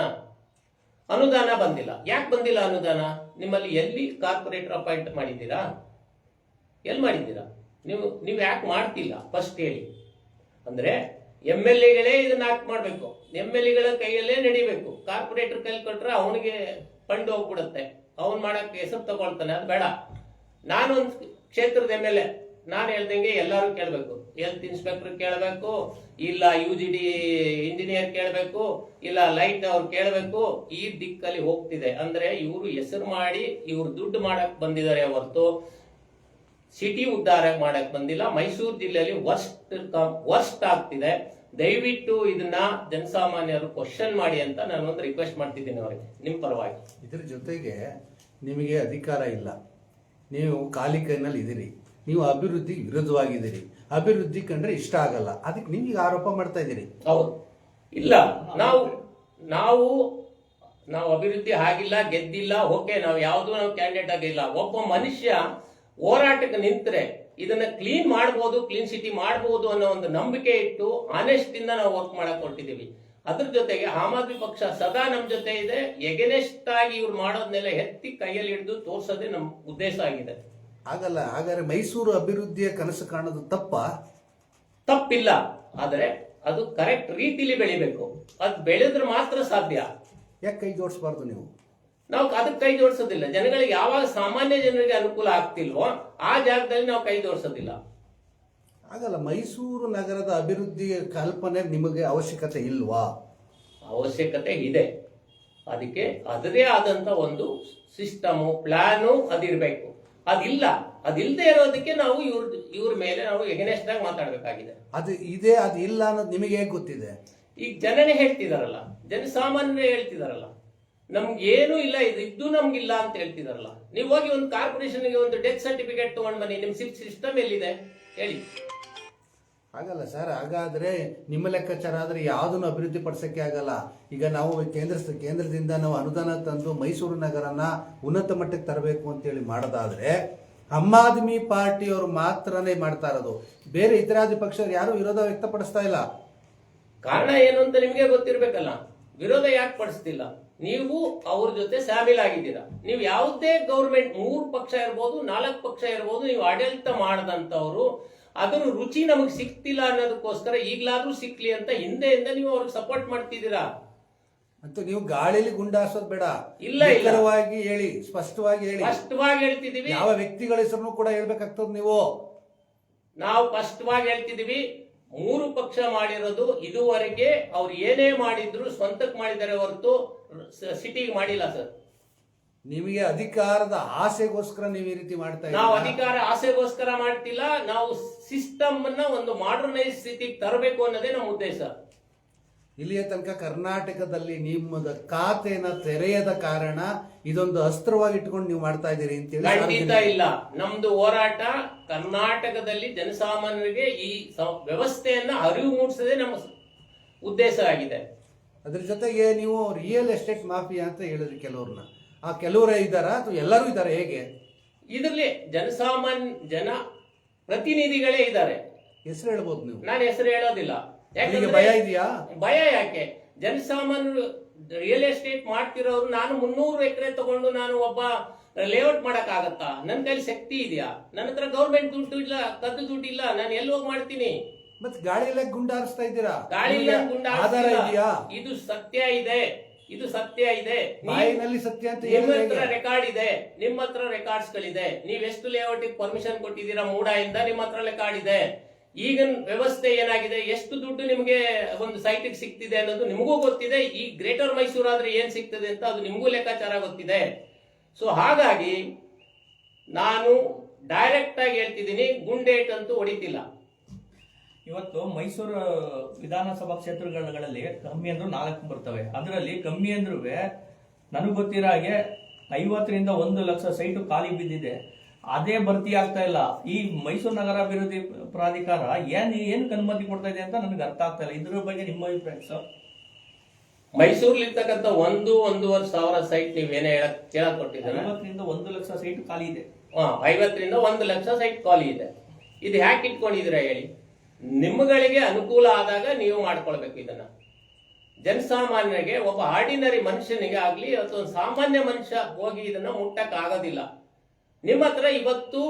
ಅನುದಾನ ಬಂದಿಲ್ಲ. ಯಾಕೆ ಬಂದಿಲ್ಲ ಅನುದಾನ? ನಿಮ್ಮಲ್ಲಿ ಎಲ್ಲಿ ಕಾರ್ಪೊರೇಟರ್ ಅಪಾಯಿಂಟ್ ಮಾಡಿದ್ದೀರಾ? ಎಲ್ಲಿ ಮಾಡಿದ್ದೀರಾ? ನೀವು ನೀವು ಯಾಕೆ ಮಾಡ್ತಿಲ್ಲ? ಫಸ್ಟ್ ಹೇಳಿ. ಅಂದ್ರೆ ಎಂ ಎಲ್ ಎಗಳೇ ಇದನ್ನ ಯಾಕೆ ಮಾಡಬೇಕು. ಎಂ ಎಲ್ ಎಗಳ ಕೈಯಲ್ಲೇ ನಡಿಬೇಕು. ಕಾರ್ಪೊರೇಟರ್ ಕೈಲಿ ಕೊಟ್ರೆ ಅವನಿಗೆ ಫಂಡ್ ಹೋಗ್ಬಿಡುತ್ತೆ. ಅವ್ನು ಮಾಡಕ್ಕೆ ಹೆಸರು ತಗೊಳ್ತಾನೆ. ಅದು ಬೇಡ. ನಾನೊಂದು ಕ್ಷೇತ್ರದ ಎಂ ಎಲ್ ಎ. ನಾನು ಹೇಳ್ದಂಗೆ ಎಲ್ಲರೂ ಕೇಳಬೇಕು. ಹೆಲ್ತ್ ಇನ್ಸ್ಪೆಕ್ಟರ್ ಕೇಳಬೇಕು, ಇಲ್ಲ ಯು ಜಿ ಡಿ ಇಂಜಿನಿಯರ್ ಕೇಳಬೇಕು, ಇಲ್ಲ ಲೈಟ್ ಅವ್ರು ಕೇಳಬೇಕು, ಈ ದಿಕ್ಕಲ್ಲಿ ಹೋಗ್ತಿದೆ. ಅಂದ್ರೆ ಇವರು ಹೆಸರು ಮಾಡಿ, ಇವ್ರು ದುಡ್ಡು ಮಾಡಕ್ ಬಂದಿದ್ದಾರೆ ಹೊರತು. ಸಿಟಿ ಉದ್ಧಾರ ಮಾಡಕ್ ಬಂದಿಲ್ಲ. ಮೈಸೂರು ಜಿಲ್ಲೆಯಲ್ಲಿ ವರ್ಸ್ಟ್ ವರ್ಸ್ಟ್ ಆಗ್ತಿದೆ. ದಯವಿಟ್ಟು ಇದನ್ನ ಜನಸಾಮಾನ್ಯರು ಕ್ವಶನ್ ಮಾಡಿ ಅಂತ ನಾನು ಒಂದು ರಿಕ್ವೆಸ್ಟ್ ಮಾಡ್ತಿದ್ದೀನಿ ಅವರಿಗೆ. ನಿಮ್ ಪರವಾಗಿ. ಇದ್ರ ಜೊತೆಗೆ ನಿಮಗೆ ಅಧಿಕಾರ ಇಲ್ಲ. ನೀವು ಖಾಲಿ ಕೈನಲ್ಲಿ ಇದ್ದೀರಿ. ನೀವು ಅಭಿವೃದ್ಧಿ ವಿರುದ್ಧವಾಗಿದ್ದೀರಿ. ಅಭಿವೃದ್ಧಿ ಕಂಡ್ರೆ ಇಷ್ಟ ಆಗಲ್ಲ. ಅದಕ್ಕೆ ನಿಮಗೆ ಆರೋಪ ಮಾಡ್ತಾ ಇದ್ದೀರಿ. ಹೌದು. ಇಲ್ಲ. ನಾವು ನಾವು ನಾವು ಅಭಿವೃದ್ಧಿ ಆಗಿಲ್ಲ, ಗೆದ್ದಿಲ್ಲ, ಓಕೆ, ನಾವು ಯಾವುದೂ ನಾವು ಕ್ಯಾಂಡಿಡೇಟ್ ಆಗಿಲ್ಲ. ಒಬ್ಬ ಮನುಷ್ಯ ಹೋರಾಟಕ್ಕೆ ನಿಂತರೆ ಇದನ್ನ ಕ್ಲೀನ್ ಮಾಡ್ಬೋದು ಕ್ಲೀನ್ ಸಿಟಿ ಮಾಡ್ಬೋದು ಅನ್ನೋ ಒಂದು ನಂಬಿಕೆ ಇಟ್ಟು ಆನೆಸ್ಟ್ ಇಂದ ನಾವು ವರ್ಕ್ ಮಾಡಕ್ ಹೊರಟಿದೀವಿ ಅದ್ರ ಜೊತೆಗೆ ಆಮ್ ಆದ್ಮಿ ಪಕ್ಷ ಸದಾ ನಮ್ಮ ಜೊತೆ ಇದೆ. ಎಗೆನೆಸ್ಟ್ ಆಗಿ ಇವ್ರು ಮಾಡೋದ್ನೆಲ್ಲ ಎತ್ತಿ ಕೈಯಲ್ಲಿ ಹಿಡಿದು ತೋರ್ಸೋದೇ ನಮ್ಮ ಉದ್ದೇಶ ಆಗಿದೆ. ಆಗಲ್ಲ ಹಾಗಾದ್ರೆ ಮೈಸೂರು ಅಭಿವೃದ್ಧಿಯ ಕನಸು ಕಾಣೋದು ತಪ್ಪ? ತಪ್ಪಿಲ್ಲ. ಆದರೆ ಅದು ಕರೆಕ್ಟ್ ರೀತಿಲಿ ಬೆಳಿಬೇಕು. ಅದು ಬೆಳೆದ್ರೆ ಮಾತ್ರ ಸಾಧ್ಯ. ಯಾಕೆ ಕೈ ಜೋಡಿಸ್ಬಾರ್ದು ನೀವು? ನಾವು ಅದಕ್ಕೆ ಕೈ ಜೋಡಿಸೋದಿಲ್ಲ. ಜನಗಳಿಗೆ ಯಾವಾಗ ಸಾಮಾನ್ಯ ಜನರಿಗೆ ಅನುಕೂಲ ಆಗ್ತಿಲ್ವೋ ಆ ಜಾಗದಲ್ಲಿ ನಾವು ಕೈ ಜೋಡಿಸೋದಿಲ್ಲ. ಆಗಲ್ಲ ಮೈಸೂರು ನಗರದ ಅಭಿವೃದ್ಧಿಯ ಕಲ್ಪನೆ ನಿಮಗೆ ಅವಶ್ಯಕತೆ ಇಲ್ವಾ? ಅವಶ್ಯಕತೆ ಇದೆ. ಅದಕ್ಕೆ ಅದರೇ ಆದಂತ ಒಂದು ಸಿಸ್ಟಮು ಪ್ಲಾನು ಅದಿರ್ಬೇಕು ಅದಿಲ್ಲ. ಅದಿಲ್ಲದೆ ಇರೋದಕ್ಕೆ ನಾವು ಇವ್ರ ಇವ್ರ ಮೇಲೆ ನಾವು ಎಗನೆಸ್ಟ್ ಆಗಿ ಮಾತಾಡಬೇಕಾಗಿದೆ. ಅದು ಇದೆ ಅದು ಇಲ್ಲ ಅನ್ನೋದು ನಿಮಗೆ ಹೇಗೆ ಗೊತ್ತಿದೆ? ಈಗ ಜನನೇ ಹೇಳ್ತಿದಾರಲ್ಲ. ಜನ ಸಾಮಾನ್ಯ ಹೇಳ್ತಿದಾರಲ್ಲ. ನಮ್ಗೆ ಏನು ಇಲ್ಲ ಇದು ಇದ್ದು ನಮ್ಗಿಲ್ಲ ಅಂತ ಹೇಳ್ತಿದಾರಲ್ಲ. ನೀವು ಹೋಗಿ ಒಂದು ಕಾರ್ಪೊರೇಷನ್ಗೆ ಒಂದು ಡೆತ್ ಸರ್ಟಿಫಿಕೇಟ್ ತಗೊಂಡ್ ಬನ್ನಿ. ನಿಮ್ ಸಿಸ್ಟಮ್ ಎಲ್ಲಿದೆ? ಹೇಳಿ. ಆಗಲ್ಲ ಸರ್, ಹಾಗಾದ್ರೆ ನಿಮ್ಮ ಲೆಕ್ಕಾಚಾರ ಆದರೆ ಯಾವುದನ್ನು ಅಭಿವೃದ್ಧಿ ಪಡಿಸೋಕ್ಕೆ ಆಗಲ್ಲ. ಈಗ ನಾವು ಕೇಂದ್ರ ಕೇಂದ್ರದಿಂದ ನಾವು ಅನುದಾನ ತಂದು ಮೈಸೂರು ನಗರನ ಉನ್ನತ ಮಟ್ಟಕ್ಕೆ ತರಬೇಕು ಅಂತೇಳಿ ಮಾಡೋದಾದ್ರೆ ಆಮ್ ಆದ್ಮಿ ಪಾರ್ಟಿಯವರು ಮಾತ್ರನೇ ಮಾಡ್ತಾ ಇರೋದು. ಬೇರೆ ಇತರಾದಿ ಪಕ್ಷರು ಯಾರು ವಿರೋಧ ವ್ಯಕ್ತಪಡಿಸ್ತಾ ಇಲ್ಲ. ಕಾರಣ ಏನು ಅಂತ ನಿಮಗೆ ಗೊತ್ತಿರಬೇಕಲ್ಲ. ವಿರೋಧ ಯಾಕೆ ಪಡಿಸ್ತಿಲ್ಲ? ನೀವು ಅವ್ರ ಜೊತೆ ಆಗಿದ್ದೀರಾ. ನೀವು ಯಾವುದೇ ಗೌರ್ಮೆಂಟ್ ಮೂರು ಪಕ್ಷ ಇರ್ಬೋದು, ನಾಲ್ಕು ಪಕ್ಷ ಇರ್ಬೋದು, ನೀವು ಆಡಳಿತ ಮಾಡದಂತವ್ರು ಅದರ ರುಚಿ ನಮಗೆ ಸಿಕ್ತಿಲ್ಲ ಅನ್ನೋದಕ್ಕೋಸ್ಕರ ಈಗಲಾದ್ರೂ ಸಿಕ್ಲಿ ಅಂತ ಹಿಂದೆಯಿಂದ ನೀವು ಅವ್ರಿಗೆ ಸಪೋರ್ಟ್ ಮಾಡ್ತಿದ್ದೀರಾ? ಮತ್ತು ನೀವು ಗಾಳಿಲಿ ಗುಂಡಾಸೋದು ಬೇಡ. ಇಲ್ಲ, ಇಲ್ಲವಾಗಿ ಹೇಳಿ ಸ್ಪಷ್ಟವಾಗಿ ಹೇಳಿ. ಸ್ಪಷ್ಟವಾಗಿ ಹೇಳ್ತಿದೀವಿ ಯಾವ ವ್ಯಕ್ತಿಗಳ ಹೆಸರು ಕೂಡ ಹೇಳ್ಬೇಕಾಗ್ತದೆ ನೀವು. ನಾವು ಸ್ಪಷ್ಟವಾಗಿ ಹೇಳ್ತಿದೀವಿ ಮೂರು ಪಕ್ಷ ಮಾಡಿರೋದು ಇದುವರೆಗೆ ಅವ್ರು ಏನೇ ಮಾಡಿದ್ರು ಸ್ವಂತಕ್ಕೆ ಮಾಡಿದ್ದಾರೆ ಹೊರತು ಸಿಟಿಗೆ ಮಾಡಿಲ್ಲ ಸರ್. ನಿಮಗೆ ಅಧಿಕಾರದ ಆಸೆಗೋಸ್ಕರ ನೀವು ಈ ರೀತಿ ಮಾಡ್ತಾ ನಾವು ಅಧಿಕಾರ ಆಸೆಗೋಸ್ಕರ ಮಾಡ್ತಿಲ್ಲ ನಾವು ಸಿಸ್ಟಮ್ ಅನ್ನ ಒಂದು ಮಾಡರ್ನೈಸ್ ಸ್ಥಿತಿಗೆ ತರಬೇಕು ಅನ್ನೋದೇ ನಮ್ಮ ಉದ್ದೇಶ. ಇಲ್ಲಿಯ ತನಕ ಕರ್ನಾಟಕದಲ್ಲಿ ನಿಮ್ಮದ ಖಾತೆನ ತೆರೆಯದ ಕಾರಣ ಇದೊಂದು ಅಸ್ತ್ರವಾಗಿ ಇಟ್ಕೊಂಡು ನೀವು ಮಾಡ್ತಾ ಇದ್ದೀರಿ ಅಂತೇಳಿ ಖಂಡಿತ ಇಲ್ಲ. ನಮ್ದು ಹೋರಾಟ ಕರ್ನಾಟಕದಲ್ಲಿ ಜನಸಾಮಾನ್ಯರಿಗೆ ಈ ವ್ಯವಸ್ಥೆಯನ್ನ ಅರಿವು ಮೂಡಿಸೋದೇ ನಮ್ಮ ಉದ್ದೇಶ ಆಗಿದೆ. ಅದ್ರ ಜೊತೆಗೆ ನೀವು ರಿಯಲ್ ಎಸ್ಟೇಟ್ ಮಾಫಿಯಾ ಅಂತ ಹೇಳಿದ್ರಿ ಕೆಲವ್ರನ್ನ. ಆ ಕೆಲವರೇ ಇದ್ದಾರಾ ಅಥವಾ ಎಲ್ಲರೂ ಇದ್ದಾರೆ ಹೇಗೆ? ಇದರಲ್ಲಿ ಜನಸಾಮಾನ್ಯ ಜನ ಪ್ರತಿನಿಧಿಗಳೇ ಇದ್ದಾರೆ. ಹೆಸರು ಹೇಳ್ಬೋದು ನೀವು. ನಾನು ಹೆಸರು ಹೇಳೋದಿಲ್ಲ. ನಿಮಗೆ ಯಾಕಂದ್ರೆ ಭಯ ಇದೆಯಾ? ಭಯ ಯಾಕೆ? ಜನಸಾಮಾನ್ಯರು ರಿಯಲ್ ಎಸ್ಟೇಟ್ ಮಾಡ್ತಿರೋರು ನಾನು ಮುನ್ನೂರು ಎಕರೆ ತಗೊಂಡು ನಾನು ಒಬ್ಬ ಲೇಔಟ್ ಮಾಡಕ್ ಆಗತ್ತಾ ನನ್ನ ಕೈಲಿ ಶಕ್ತಿ ಇದೆಯಾ? ನನ್ನ ಹತ್ರ ಗೌರ್ಮೆಂಟ್ ದುಡ್ಡು ಇಲ್ಲ ಕದ್ದು ದುಡ್ಡು ಇಲ್ಲ ನಾನು ಎಲ್ಲಿ ಹೋಗಿ ಮಾಡ್ತೀನಿ? ಮತ್ತೆ ಗಾಳಿ ಎಲ್ಲ ಹಾರಿಸ್ತಾ ಇದ್ದೀರಾ? ಗಾಳಿ ನಿಮ್ಗೆ ಆಧಾರ ಇದೆಯಾ? ಇದು ಸತ್ಯ ಇದೆ. ಇದು ಸತ್ಯ ಇದೆ. ಬಾಯಿನಲ್ಲಿ ಸತ್ಯ ಅಂತ ನಿಮ್ಮ ಹತ್ರ ರೆಕಾರ್ಡ್ ಇದೆ. ನಿಮ್ಮ ಹತ್ರ ರೆಕಾರ್ಡ್ಸ್ ಗಳಿದೆ ನೀವ್ ಎಷ್ಟು ಲೇಔಟ್ ಪರ್ಮಿಷನ್ ಕೊಟ್ಟಿದ್ದೀರಾ ಮೂಡಾಯಿಂದ ನಿಮ್ಮ ಹತ್ರ ರೆಕಾರ್ಡ್ ಇದೆ. ಈಗ ವ್ಯವಸ್ಥೆ ಏನಾಗಿದೆ? ಎಷ್ಟು ದುಡ್ಡು ನಿಮಗೆ ಒಂದು ಸೈಟ್ ಸಿಗ್ತಿದೆ ಅನ್ನೋದು ನಿಮಗೂ ಗೊತ್ತಿದೆ. ಈ ಗ್ರೇಟರ್ ಮೈಸೂರು ಆದ್ರೆ ಏನ್ ಸಿಗ್ತದೆ ಅಂತ ಅದು ನಿಮಗೂ ಲೆಕ್ಕಾಚಾರ ಗೊತ್ತಿದೆ. ಸೊ ಹಾಗಾಗಿ ನಾನು ಡೈರೆಕ್ಟ್ ಆಗಿ ಹೇಳ್ತಿದ್ದೀನಿ ಗುಂಡೇಟ್ ಅಂತೂ ಹೊಡಿತಿಲ್ಲ. ಇವತ್ತು ಮೈಸೂರು ವಿಧಾನಸಭಾ ಕ್ಷೇತ್ರಗಳಲ್ಲಿ ಕಮ್ಮಿ ಅಂದ್ರೂ ನಾಲ್ಕು ಬರ್ತವೆ. ಅದರಲ್ಲಿ ಕಮ್ಮಿ ಅಂದ್ರೂ ನನಗೆ ಗೊತ್ತಿರೋ ಹಾಗೆ ಐವತ್ತರಿಂದ ಒಂದು ಲಕ್ಷ ಸೈಟು ಖಾಲಿ ಬಿದ್ದಿದೆ. ಅದೇ ಭರ್ತಿ ಆಗ್ತಾ ಇಲ್ಲ. ಈ ಮೈಸೂರು ನಗರ ಅಭಿವೃದ್ಧಿ ಪ್ರಾಧಿಕಾರ ಏನ್ ಏನ್ ಅನುಮತಿ ಕೊಡ್ತಾ ಇದೆ ಅಂತ ನನಗೆ ಅರ್ಥ ಆಗ್ತಾ ಇಲ್ಲ. ಇದ್ರ ಬಗ್ಗೆ ನಿಮ್ಮ ಅಭಿಪ್ರಾಯ ಸರ್? ಮೈಸೂರ್ಲಿರ್ತಕ್ಕಂಥ ಒಂದು ಒಂದೂವರೆ ಸಾವಿರ ಸೈಟ್ ನೀವೇನೇ ಹೇಳಕ್ ಕೇಳಕ್ ಕೊಟ್ಟಿದ್ದೀರಾ ಐವತ್ತರಿಂದ ಒಂದು ಲಕ್ಷ ಸೈಟ್ ಖಾಲಿ ಇದೆ. ಹಾ, ಐವತ್ತರಿಂದ ಒಂದು ಲಕ್ಷ ಸೈಟ್ ಖಾಲಿ ಇದೆ. ಇದು ಹ್ಯಾಕ್ ಇಟ್ಕೊಂಡಿದ್ದೀರಾ ಹೇಳಿ? ನಿಮ್ಮಗಳಿಗೆ ಅನುಕೂಲ ಆದಾಗ ನೀವು ಮಾಡ್ಕೊಳ್ಬೇಕು ಇದನ್ನ. ಜನಸಾಮಾನ್ಯರಿಗೆ ಒಬ್ಬ ಆರ್ಡಿನರಿ ಮನುಷ್ಯನಿಗೆ ಆಗ್ಲಿ ಅಥವಾ ಸಾಮಾನ್ಯ ಮನುಷ್ಯ ಹೋಗಿ ಇದನ್ನ ಮುಟ್ಟಕ್ ಆಗೋದಿಲ್ಲ. ನಿಮ್ಮ ಹತ್ರ ಇವತ್ತು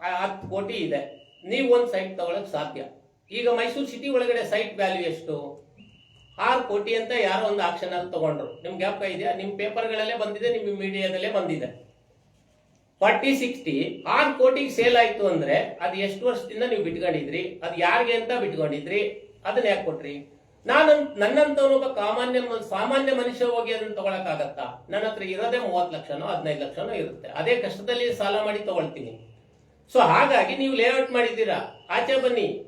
ಹತ್ತು ಕೋಟಿ ಇದೆ. ನೀವು ಒಂದು ಸೈಟ್ ತಗೊಳಕ್ ಸಾಧ್ಯ. ಈಗ ಮೈಸೂರು ಸಿಟಿ ಒಳಗಡೆ ಸೈಟ್ ವ್ಯಾಲ್ಯೂ ಎಷ್ಟು? ಆರು ಕೋಟಿ ಅಂತ ಯಾರೋ ಒಂದು ಆಕ್ಷನ್ ಅಲ್ಲಿ ತಗೊಂಡ್ರು. ನಿಮ್ಗೆ ಜ್ಞಾಪಕ ಇದೆಯಾ? ನಿಮ್ಮ ಪೇಪರ್ಗಳಲ್ಲೇ ಬಂದಿದೆ, ನಿಮ್ಮ ಮೀಡಿಯಾದಲ್ಲೇ ಬಂದಿದೆ. ಫಾರ್ಟಿ ಸಿಕ್ಸ್ಟಿ ಆರು ಕೋಟಿಗೆ ಸೇಲ್ ಆಯ್ತು ಅಂದ್ರೆ ಅದು ಎಷ್ಟು ವರ್ಷದಿಂದ ನೀವು ಬಿಟ್ಕೊಂಡಿದ್ರಿ? ಅದು ಯಾರಿಗೆ ಅಂತ ಬಿಟ್ಕೊಂಡಿದ್ರಿ? ಅದನ್ನ ಯಾಕೆ ಕೊಟ್ರಿ? ನಾನು ನನ್ನಂತವನೊಬ್ಬ ಸಾಮಾನ್ಯ ಮ- ಸಾಮಾನ್ಯ ಮನುಷ್ಯ ಹೋಗಿ ಅದನ್ನ ತಗೊಳಕ್ಕಾಗತ್ತಾ? ನನ್ನ ಹತ್ರ ಇರೋದೇ ಮೂವತ್ತು ಲಕ್ಷನೋ, ಹದಿನೈದು ಲಕ್ಷನೋ ಇರುತ್ತೆ. ಅದೇ ಕಷ್ಟದಲ್ಲಿ ಸಾಲ ಮಾಡಿ ತಗೊಳ್ತೀನಿ. ಸೊ ಹಾಗಾಗಿ ನೀವು ಲೇಔಟ್ ಮಾಡಿದ್ದೀರಾ? ಆಚೆ ಬನ್ನಿ.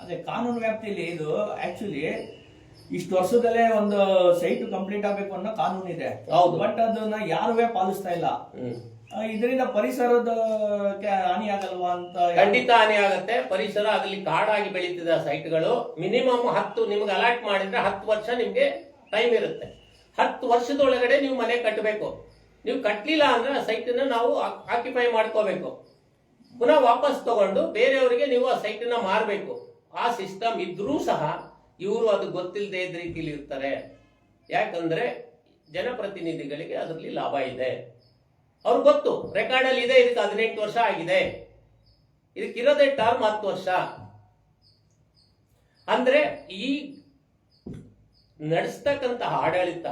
ಅದೇ ಕಾನೂನು ವ್ಯಾಪ್ತಿಯಲ್ಲಿ ಇದು ಆಕ್ಚುಲಿ ಇಷ್ಟು ವರ್ಷದಲ್ಲೇ ಒಂದು ಸೈಟ್ ಕಂಪ್ಲೀಟ್ ಆಗಬೇಕು ಅನ್ನೋ ಕಾನೂನು ಇದೆ. ಬಟ್ ಅದನ್ನ ಯಾರುವೇ ಪಾಲಿಸ್ತಾ ಇಲ್ಲ. ಇದರಿಂದ ಪರಿಸರದ ಹಾನಿ ಆಗಲ್ವಾ ಅಂತ ಖಂಡಿತ ಹಾನಿ ಆಗತ್ತೆ. ಪರಿಸರ ಅಲ್ಲಿ ಕಾಡಾಗಿ ಬೆಳೀತಿದೆ ಸೈಟ್ಗಳು ಮಿನಿಮಮ್ ಹತ್ತು ನಿಮ್ಗೆ ಅಲರ್ಟ್ ಮಾಡಿದ್ರೆ ಹತ್ತು ವರ್ಷ ನಿಮ್ಗೆ ಟೈಮ್ ಇರುತ್ತೆ. ಹತ್ತು ವರ್ಷದೊಳಗಡೆ ನೀವು ಮನೆ ಕಟ್ಟಬೇಕು ನೀವು ಕಟ್ಟಲಿಲ್ಲ ಅಂದ್ರೆ ಆ ಸೈಟನ್ನ ನಾವು ಆಕ್ಯುಪೈ ಮಾಡ್ಕೋಬೇಕು. ಪುನಃ ವಾಪಸ್ ತಗೊಂಡು ಬೇರೆಯವರಿಗೆ ನೀವು ಆ ಸೈಟನ್ನ ಮಾರಬೇಕು. ಆ ಸಿಸ್ಟಮ್ ಇದ್ರೂ ಸಹ ಇವರು ಅದು ಗೊತ್ತಿಲ್ಲದೆ ಇದ್ದ ರೀತಿಯಲ್ಲಿ ಇರ್ತಾರೆ. ಯಾಕಂದ್ರೆ ಜನಪ್ರತಿನಿಧಿಗಳಿಗೆ ಅದರಲ್ಲಿ ಲಾಭ ಇದೆ. ಅವ್ರಿಗೆ ಗೊತ್ತು ರೆಕಾರ್ಡ್ ಅಲ್ಲಿ ಇದೆ, ಇದಕ್ಕೆ ಹದಿನೆಂಟು ವರ್ಷ ಆಗಿದೆ. ಇದಕ್ಕಿರೋದೇ ಟರ್ಮ್ ಹತ್ತು ವರ್ಷ. ಅಂದ್ರೆ ಈ ನಡೆಸ್ತಕ್ಕಂತಹ ಆಡಳಿತ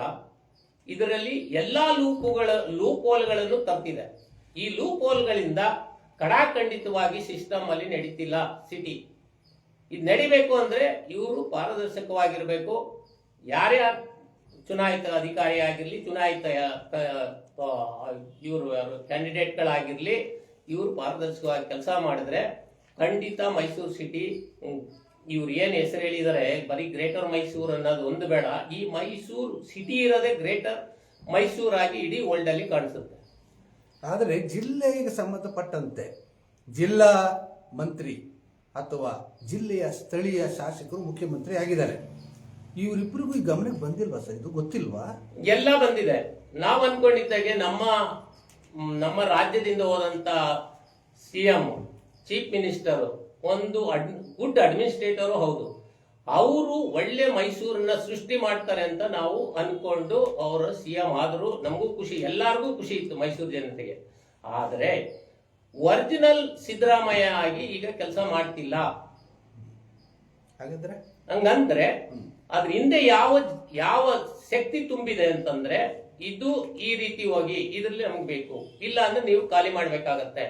ಇದರಲ್ಲಿ ಎಲ್ಲಾ ಲೂಪುಗಳ, ಲೂಪೋಲ್ಗಳನ್ನು ತಪ್ಪಿದೆ ಈ ಲೂಪೋಲ್ಗಳಿಂದ ಕಡಾಖಂಡಿತವಾಗಿ ಸಿಸ್ಟಮ್ ಅಲ್ಲಿ ನಡೀತಿಲ್ಲ ಸಿಟಿ ಇದು ನಡಿಬೇಕು ಅಂದ್ರೆ ಇವರು ಪಾರದರ್ಶಕವಾಗಿರಬೇಕು. ಯಾರೇ ಚುನಾಯಿತ ಅಧಿಕಾರಿ ಆಗಿರಲಿ, ಚುನಾಯಿತ ಇವರು ಕ್ಯಾಂಡಿಡೇಟ್ಗಳಾಗಿರಲಿ, ಇವರು ಪಾರದರ್ಶಕವಾಗಿ ಕೆಲಸ ಮಾಡಿದ್ರೆ ಖಂಡಿತ ಮೈಸೂರು ಸಿಟಿ ಇವ್ರು ಏನು ಹೆಸರು ಹೇಳಿದ್ದಾರೆ ಬರೀ ಗ್ರೇಟರ್ ಮೈಸೂರು ಅನ್ನೋದು ಒಂದು ಬೇಡ. ಈ ಮೈಸೂರು ಸಿಟಿ ಇರೋದೇ ಗ್ರೇಟರ್ ಮೈಸೂರಾಗಿ ಇಡೀ ವರ್ಲ್ಡಲ್ಲಿ ಕಾಣಿಸುತ್ತೆ. ಆದರೆ ಜಿಲ್ಲೆಗೆ ಸಂಬಂಧಪಟ್ಟಂತೆ ಜಿಲ್ಲಾ ಮಂತ್ರಿ ಅಥವಾ ಜಿಲ್ಲೆಯ ಸ್ಥಳೀಯ ಶಾಸಕರು ಮುಖ್ಯಮಂತ್ರಿ ಆಗಿದ್ದಾರೆ. ಇವರಿಬ್ಬರಿಗೂ ಈ ಗಮನಕ್ಕೆ ಬಂದಿಲ್ವಾ ಸರ್? ಇದು ಗೊತ್ತಿಲ್ವಾ? ಎಲ್ಲ ಬಂದಿದೆ. ನಾವು ಅನ್ಕೊಂಡಿದ್ದಾಗೆ ನಮ್ಮ ನಮ್ಮ ರಾಜ್ಯದಿಂದ ಹೋದಂತ ಸಿ ಎಂ, ಚೀಫ್ ಮಿನಿಸ್ಟರ್, ಒಂದು ಗುಡ್ ಅಡ್ಮಿನಿಸ್ಟ್ರೇಟರ್ ಹೌದು. ಅವರು ಒಳ್ಳೆ ಮೈಸೂರನ್ನ ಸೃಷ್ಟಿ ಮಾಡ್ತಾರೆ ಅಂತ ನಾವು ಅನ್ಕೊಂಡು ಅವರ ಸಿ ಎಂ ಆದರೂ ನಮಗೂ ಖುಷಿ, ಎಲ್ಲರಿಗೂ ಖುಷಿ ಇತ್ತು ಮೈಸೂರು ಜನತೆಗೆ. ಆದರೆ ಒರಿಜಿನಲ್ ಸಿದ್ದರಾಮಯ್ಯ ಆಗಿ ಈಗ ಕೆಲಸ ಮಾಡ್ತಿಲ್ಲ. ಹಾಗಾದ್ರೆ? ಹಂಗಂದ್ರೆ ಅದ್ರ ಹಿಂದೆ ಯಾವ ಯಾವ ಶಕ್ತಿ ತುಂಬಿದೆ ಅಂತಂದ್ರೆ ಇದು ಈ ರೀತಿ ಹೋಗಿ ಇದ್ರಲ್ಲಿ ನಮ್ಗೆ ಬೇಕು. ಇಲ್ಲ ಅಂದ್ರೆ ನೀವು ಖಾಲಿ ಮಾಡ್ಬೇಕಾಗತ್ತೆ.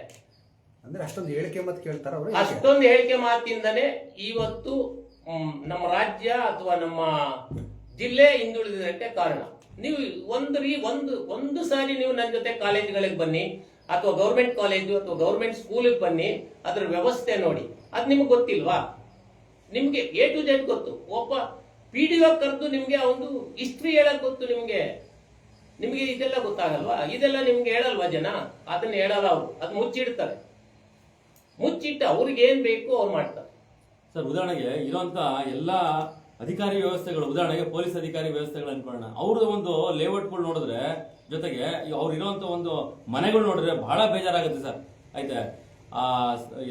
ಅಂದ್ರೆ ಅಷ್ಟೊಂದು ಹೇಳಿಕೆ ಮತ್ತೆ ಕೇಳ್ತಾರ ಅಷ್ಟೊಂದು ಹೇಳಿಕೆ ಮಾತಿಂದನೇ ಇವತ್ತು ನಮ್ಮ ರಾಜ್ಯ ಅಥವಾ ನಮ್ಮ ಜಿಲ್ಲೆ ಹಿಂದುಳಿದಕ್ಕೆ ಕಾರಣ. ನೀವು ಒಂದು ರೀ ಒಂದು ಒಂದು ಸಾರಿ ನೀವು ನನ್ನ ಜೊತೆ ಕಾಲೇಜ್ಗಳಿಗೆ ಬನ್ನಿ. ಅಥವಾ ಗೌರ್ಮೆಂಟ್ ಕಾಲೇಜು ಅಥವಾ ಗೌರ್ಮೆಂಟ್ ಸ್ಕೂಲಿಗೆ ಬನ್ನಿ, ಅದ್ರ ವ್ಯವಸ್ಥೆ ನೋಡಿ. ಅದು ನಿಮ್ಗೆ ಗೊತ್ತಿಲ್ವಾ? ನಿಮ್ಗೆ ಎ ಟು ಜೆಡ್ ಗೊತ್ತು. ಒಬ್ಬ ಪಿ ಡಿ ಒ ಕರೆದು ನಿಮ್ಗೆ ಒಂದು ಹಿಸ್ಟ್ರಿ ಹೇಳಕ್ ಗೊತ್ತು ನಿಮ್ಗೆ. ನಿಮ್ಗೆ ಇದೆಲ್ಲ ಗೊತ್ತಾಗಲ್ವಾ? ಇದೆಲ್ಲ ನಿಮ್ಗೆ ಹೇಳಲ್ವಾ ಜನ? ಅದನ್ನ ಹೇಳಲ್ಲ ಅವರು. ಅದು ಮುಚ್ಚಿಡ್ತಾರೆ. ಮುಚ್ಚಿಟ್ಟು ಅವ್ರಿಗೆ ಏನ್ ಬೇಕು ಅವ್ರು ಮಾಡ್ತಾರೆ. ಸರ್, ಉದಾಹರಣೆಗೆ ಇರುವಂತ ಎಲ್ಲಾ ಅಧಿಕಾರಿ ವ್ಯವಸ್ಥೆಗಳು, ಉದಾಹರಣೆಗೆ ಪೊಲೀಸ್ ಅಧಿಕಾರಿ ವ್ಯವಸ್ಥೆಗಳು ಅನ್ಕೊಳ್ಳೋಣ ಅವ್ರದ್ದು ಒಂದು ಲೇಔಟ್ಗಳು ನೋಡಿದ್ರೆ ಜೊತೆಗೆ ಅವ್ರು ಇರುವಂತ ಒಂದು ಮನೆಗಳು ನೋಡಿದ್ರೆ ಬಹಳ ಬೇಜಾರಾಗುತ್ತೆ ಸರ್. ಆಯ್ತಾ? ಆ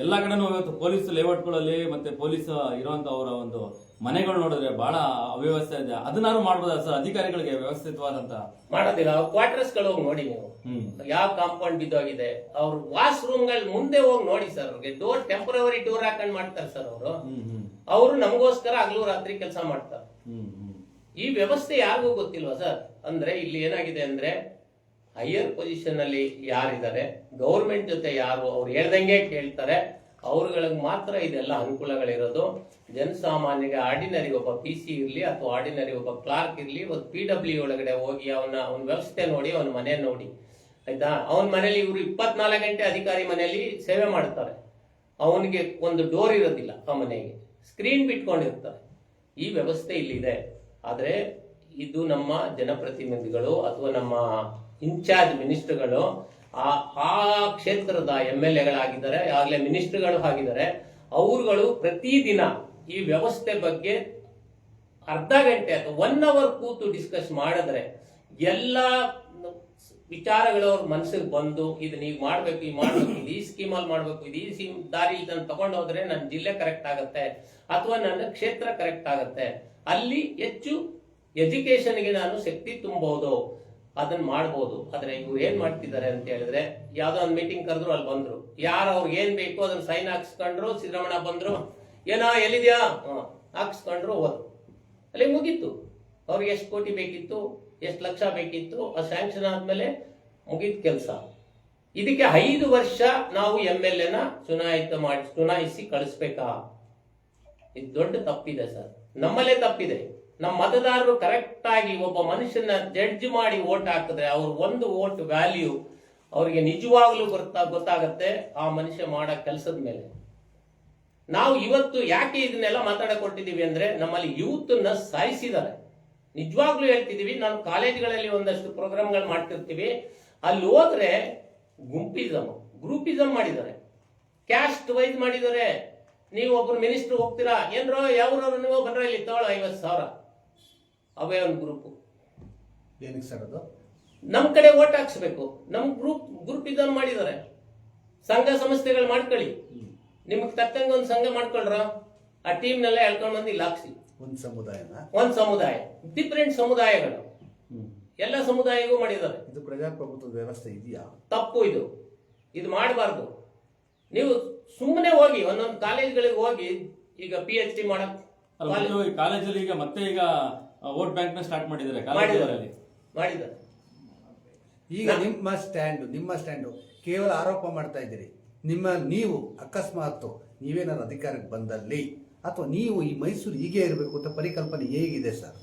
ಎಲ್ಲ ಕಡೆನೂ ಇವತ್ತು ಪೊಲೀಸ್ ಲೇಔಟ್ಗಳಲ್ಲಿ ಮತ್ತೆ ಪೊಲೀಸ್ ಇರುವಂತ ಅವರ ಒಂದು ಮನೆಗಳು ನೋಡಿದ್ರೆ ಬಹಳ ಅವ್ಯವಸ್ಥೆ ಇದೆ. ಅದನ್ನಾರು ಮಾಡಬಹುದಾ ಸರ್? ಅಧಿಕಾರಿಗಳಿಗೆ ವ್ಯವಸ್ಥಿತವಾದಂತ? ಮಾಡೋದಿಲ್ಲ. ಕ್ವಾರ್ಟರ್ಸ್ಗಳು ಹೋಗಿ ನೋಡಿ ನೀವು. ಯಾವ ಕಾಂಪೌಂಡ್ ಬಿದ್ದೋಗಿದೆ? ಅವ್ರ ವಾಶ್ ರೂಮ್ಗಳ ಮುಂದೆ ಹೋಗಿ ನೋಡಿ ಸರ್. ಅವ್ರಿಗೆ ಡೋರ್ ಟೆಂಪರರಿ ಡೋರ್ ಹಾಕೊಂಡ್ ಮಾಡ್ತಾರೆ ಸರ್ ಅವರು. ಅವರು ನಮಗೋಸ್ಕರ ಹಗಲು ರಾತ್ರಿ ಕೆಲಸ ಮಾಡ್ತಾರೆ. ಈ ವ್ಯವಸ್ಥೆ ಯಾರಿಗೂ ಗೊತ್ತಿಲ್ವಾ ಸರ್? ಅಂದ್ರೆ ಇಲ್ಲಿ ಏನಾಗಿದೆ ಅಂದ್ರೆ ಹೈಯರ್ ಪೊಸಿಷನ್ ಅಲ್ಲಿ ಯಾರಿದ್ದಾರೆ? ಗೌರ್ಮೆಂಟ್ ಜೊತೆ ಯಾರು? ಅವ್ರು ಹೇಳ್ದಂಗೆ ಕೇಳ್ತಾರೆ. ಅವ್ರುಗಳಿಗೆ ಮಾತ್ರ ಇದೆಲ್ಲ ಅನುಕೂಲಗಳಿರೋದು. ಜನಸಾಮಾನ್ಯಗೆ ಆರ್ಡಿನರಿ ಒಬ್ಬ ಪಿ ಸಿ ಇರ್ಲಿ ಅಥವಾ ಆರ್ಡಿನರಿ ಒಬ್ಬ ಕ್ಲಾರ್ಕ್ ಇರ್ಲಿ ಒಂದು ಪಿ ಡಬ್ಲ್ಯೂ ಒಳಗಡೆ ಹೋಗಿ ಅವನ ಅವನ ವ್ಯವಸ್ಥೆ ನೋಡಿ, ಅವನ ಮನೆ ನೋಡಿ. ಆಯ್ತಾ? ಅವನ ಮನೇಲಿ ಇವರು ಇಪ್ಪತ್ನಾಲ್ಕು ಗಂಟೆ ಅಧಿಕಾರಿ ಮನೆಯಲ್ಲಿ ಸೇವೆ ಮಾಡ್ತಾರೆ ಅವನಿಗೆ ಒಂದು ಡೋರ್ ಇರೋದಿಲ್ಲ ಆ ಮನೆಗೆ. ಸ್ಕ್ರೀನ್ ಬಿಟ್ಕೊಂಡಿರ್ತಾರೆ. ಈ ವ್ಯವಸ್ಥೆ ಇಲ್ಲಿದೆ. ಆದರೆ ಇದು ನಮ್ಮ ಜನಪ್ರತಿನಿಧಿಗಳು ಅಥವಾ ನಮ್ಮ ಇನ್ಚಾರ್ಜ್ ಮಿನಿಸ್ಟರ್ಗಳು, ಆ ಆ ಕ್ಷೇತ್ರದ ಎಂ ಎಲ್ ಎಗಳಾಗಿದ್ದಾರೆ, ಆಗಲೇ ಮಿನಿಸ್ಟರ್ಗಳು ಆಗಿದ್ದಾರೆ. ಅವರುಗಳು ಪ್ರತಿದಿನ ಈ ವ್ಯವಸ್ಥೆ ಬಗ್ಗೆ ಅರ್ಧ ಗಂಟೆ ಅಥವಾ ಒನ್ ಅವರ್ ಕೂತು ಡಿಸ್ಕಸ್ ಮಾಡಿದ್ರೆ ಎಲ್ಲ ವಿಚಾರಗಳು ಅವ್ರ ಮನಸ್ಸಿಗೆ ಬಂದು ಇದನ್ನ ಈಗ ಮಾಡ್ಬೇಕು ಈಗ ಮಾಡ್ಬೇಕು, ಇದು ಈ ಸ್ಕೀಮಲ್ಲಿ ಮಾಡ್ಬೇಕು, ಇದು ಈ ಸ್ಕೀಮ್ ದಾರಿ ಇದನ್ನ ತಗೊಂಡು ಹೋದ್ರೆ ನನ್ನ ಜಿಲ್ಲೆ ಕರೆಕ್ಟ್ ಆಗುತ್ತೆ, ಅಥವಾ ನನ್ನ ಕ್ಷೇತ್ರ ಕರೆಕ್ಟ್ ಆಗುತ್ತೆ. ಅಲ್ಲಿ ಹೆಚ್ಚು ಎಜುಕೇಶನ್ಗೆ ನಾನು ಶಕ್ತಿ ತುಂಬಬಹುದು ಅದನ್ನ ಮಾಡ್ಬೋದು. ಆದ್ರೆ ಇವ್ರು ಏನ್ ಮಾಡ್ತಿದ್ದಾರೆ ಅಂತ ಹೇಳಿದ್ರೆ ಯಾವ್ದೋ ಒಂದು ಮೀಟಿಂಗ್ ಕರೆದ್ರು ಅಲ್ಲಿ ಬಂದ್ರು. ಯಾರು ಅವ್ರಿಗೆ ಏನ್ ಬೇಕು ಅದನ್ನ ಸೈನ್ ಹಾಕ್ಸ್ಕೊಂಡ್ರು ಸಿದ್ದರಾಮಣ್ಣ ಬಂದ್ರು ಏನೋ ಎಲ್ಲಿದ್ಯಾ? ಹಾಕ್ಸ್ಕೊಂಡ್ರು ಹೋದ್ರು. ಅಲ್ಲಿ ಮುಗೀತು. ಅವ್ರಿಗೆ ಎಷ್ಟು ಕೋಟಿ ಬೇಕಿತ್ತು ಎಷ್ಟು ಲಕ್ಷ ಬೇಕಿತ್ತು ಆ ಸ್ಯಾಂಕ್ಷನ್ ಆದ್ಮೇಲೆ ಮುಗೀತು ಕೆಲಸ. ಇದಕ್ಕೆ ಐದು ವರ್ಷ ನಾವು ಎಂ ಎಲ್ ಎನ ಚುನಾಯಿತ ಮಾಡಿ ಚುನಾಯಿಸಿ ಕಳಿಸ್ಬೇಕಾ? ಇದು ದೊಡ್ಡ ತಪ್ಪಿದೆ ಸರ್. ನಮ್ಮಲ್ಲೇ ತಪ್ಪಿದೆ. ನಮ್ಮ ಮತದಾರರು ಕರೆಕ್ಟ್ ಆಗಿ ಒಬ್ಬ ಮನುಷ್ಯನ ಜಡ್ಜ್ ಮಾಡಿ ಓಟ್ ಹಾಕಿದ್ರೆ ಅವ್ರ ಒಂದು ಓಟ್ ವ್ಯಾಲ್ಯೂ ಅವರಿಗೆ ನಿಜವಾಗ್ಲೂ ಗೊತ್ತಾ, ಗೊತ್ತಾಗತ್ತೆ ಆ ಮನುಷ್ಯ ಮಾಡೋ ಕೆಲಸದ ಮೇಲೆ. ನಾವು ಇವತ್ತು ಯಾಕೆ ಇದನ್ನೆಲ್ಲ ಮಾತಾಡಕ್ ಕೊಟ್ಟಿದ್ದೀವಿ ಅಂದ್ರೆ ನಮ್ಮಲ್ಲಿ ಯೂತ್ನ ಸಾಯಿಸಿದ್ದಾರೆ. ನಿಜವಾಗ್ಲೂ ಹೇಳ್ತಿದೀವಿ ನಾನು ಕಾಲೇಜ್ಗಳಲ್ಲಿ ಒಂದಷ್ಟು ಪ್ರೋಗ್ರಾಮ್ಗಳು ಮಾಡ್ತಿರ್ತೀವಿ. ಅಲ್ಲಿ ಹೋದ್ರೆ ಗುಂಪಿಸಮ್ ಗ್ರೂಪಿಸಮ್ ಮಾಡಿದ್ದಾರೆ. ಕ್ಯಾಸ್ಟ್ ವೈಸ್ ಮಾಡಿದ್ದಾರೆ. ನೀವು ಒಬ್ರು ಮಿನಿಸ್ಟರ್ ಹೋಗ್ತೀರಾ? ಏನ್ರೋ, ಯಾವ್ರವ್ರು ನೀವು ಬಂದ್ರೆ ಇಲ್ಲಿ ತಗೊಳ್ಳೋ, ಐವತ್ತು ಸಾವಿರ. ಅವೇ ಒಂದು ಗ್ರೂಪ್ ಏನಕ್ಕೆ ಸರ್ ಅದು? ನಮ್ ಕಡೆ ಓಟ್ ಹಾಕ್ಸ್ಬೇಕು. ನಮ್ ಗ್ರೂಪ್ ಗ್ರೂಪ್ ಇದನ್ನು ಮಾಡಿದ್ದಾರೆ ಸಂಘ ಸಂಸ್ಥೆಗಳು ಮಾಡ್ಕೊಳ್ಳಿ. ನಿಮಗೆ ತಕ್ಕಂಗೆ ಒಂದು ಸಂಘ ಮಾಡ್ಕೊಳ್ರ? ಆ ಟೀಮ್ನೆಲ್ಲ ಎಳ್ಕೊಂಡು ಬಂದು ಇಲ್ಲಿ ಹಾಕ್ಸಿ. ಒಂದು ಸಮುದಾಯನ? ಒಂದು ಸಮುದಾಯ. ಡಿಫ್ರೆಂಟ್ ಸಮುದಾಯಗಳು. ಎಲ್ಲ ಸಮುದಾಯಗೂ ಮಾಡಿದ್ದಾರೆ ಇದು ಪ್ರಜಾಪ್ರಭುತ್ವ ವ್ಯವಸ್ಥೆ ಇದೆಯಾ? ತಪ್ಪು ಇದು. ಇದು ಮಾಡಬಾರ್ದು. ನೀವು ಸುಮ್ಮನೆ ಹೋಗಿ ಒಂದೊಂದು ಕಾಲೇಜ್ಗಳಿಗೆ ಹೋಗಿ ಈಗ ಪಿ ಎಚ್ ಡಿ ಮಾಡಕ್ ಕಾಲೇಜಲ್ಲಿ ಈಗ ಮತ್ತೆ ಈಗ ವೋಟ್ ಬ್ಯಾಂಕ್ನ ಸ್ಟಾರ್ಟ್ ಮಾಡಿದ್ದಾರೆ ಈಗ ನಿಮ್ಮ ಸ್ಟ್ಯಾಂಡ್ ನಿಮ್ಮ ಸ್ಟ್ಯಾಂಡು ಕೇವಲ ಆರೋಪ ಮಾಡ್ತಾ ಇದ್ದೀರಿ. ನಿಮ್ಮ ನೀವು ಅಕಸ್ಮಾತ್ ನೀವೇನಾದ್ರು ಅಧಿಕಾರಕ್ಕೆ ಬಂದಲ್ಲಿ ಅಥವಾ ನೀವು ಈ ಮೈಸೂರು ಹೀಗೆ ಇರಬೇಕು ಅಂತ ಪರಿಕಲ್ಪನೆ ಹೇಗಿದೆ ಸರ್?